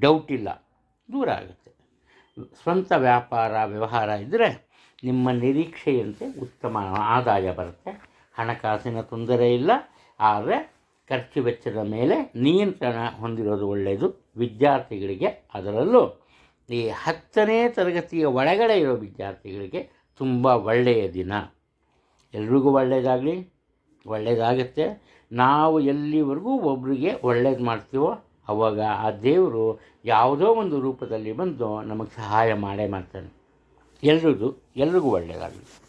ಡೌಟ್ ಇಲ್ಲ. ದೂರ ಆಗುತ್ತೆ ಸ್ವಂತ ವ್ಯಾಪಾರ, ವ್ಯವಹಾರ ಇದ್ದರೆ ನಿಮ್ಮ ನಿರೀಕ್ಷೆಯಂತೆ ಉತ್ತಮ ಆದಾಯ ಬರುತ್ತೆ. ಹಣಕಾಸಿನ ತೊಂದರೆ ಇಲ್ಲ, ಆದರೆ ಖರ್ಚು ವೆಚ್ಚದ ಮೇಲೆ ನಿಯಂತ್ರಣ ಹೊಂದಿರೋದು ಒಳ್ಳೆಯದು ವಿದ್ಯಾರ್ಥಿಗಳಿಗೆ ಅದರಲ್ಲೂ ಈ ಹತ್ತನೇ ತರಗತಿಯ ಒಳಗಡೆ ಇರೋ ವಿದ್ಯಾರ್ಥಿಗಳಿಗೆ ತುಂಬ ಒಳ್ಳೆಯ ದಿನ. ಎಲ್ರಿಗೂ ಒಳ್ಳೆಯದಾಗಲಿ ಒಳ್ಳೆಯದಾಗುತ್ತೆ ನಾವು ಎಲ್ಲಿವರೆಗೂ ಒಬ್ಬರಿಗೆ ಒಳ್ಳೇದು ಮಾಡ್ತೀವೋ ಅವಾಗ ಆ ದೇವರು ಯಾವುದೋ ಒಂದು ರೂಪದಲ್ಲಿ ಬಂದು ನಮಗೆ ಸಹಾಯ ಮಾಡೇ ಮಾಡ್ತಾನೆ. ಎಲ್ರಿಗೂ ಎಲ್ರಿಗೂ ಒಳ್ಳೆಯದಾಗಲಿ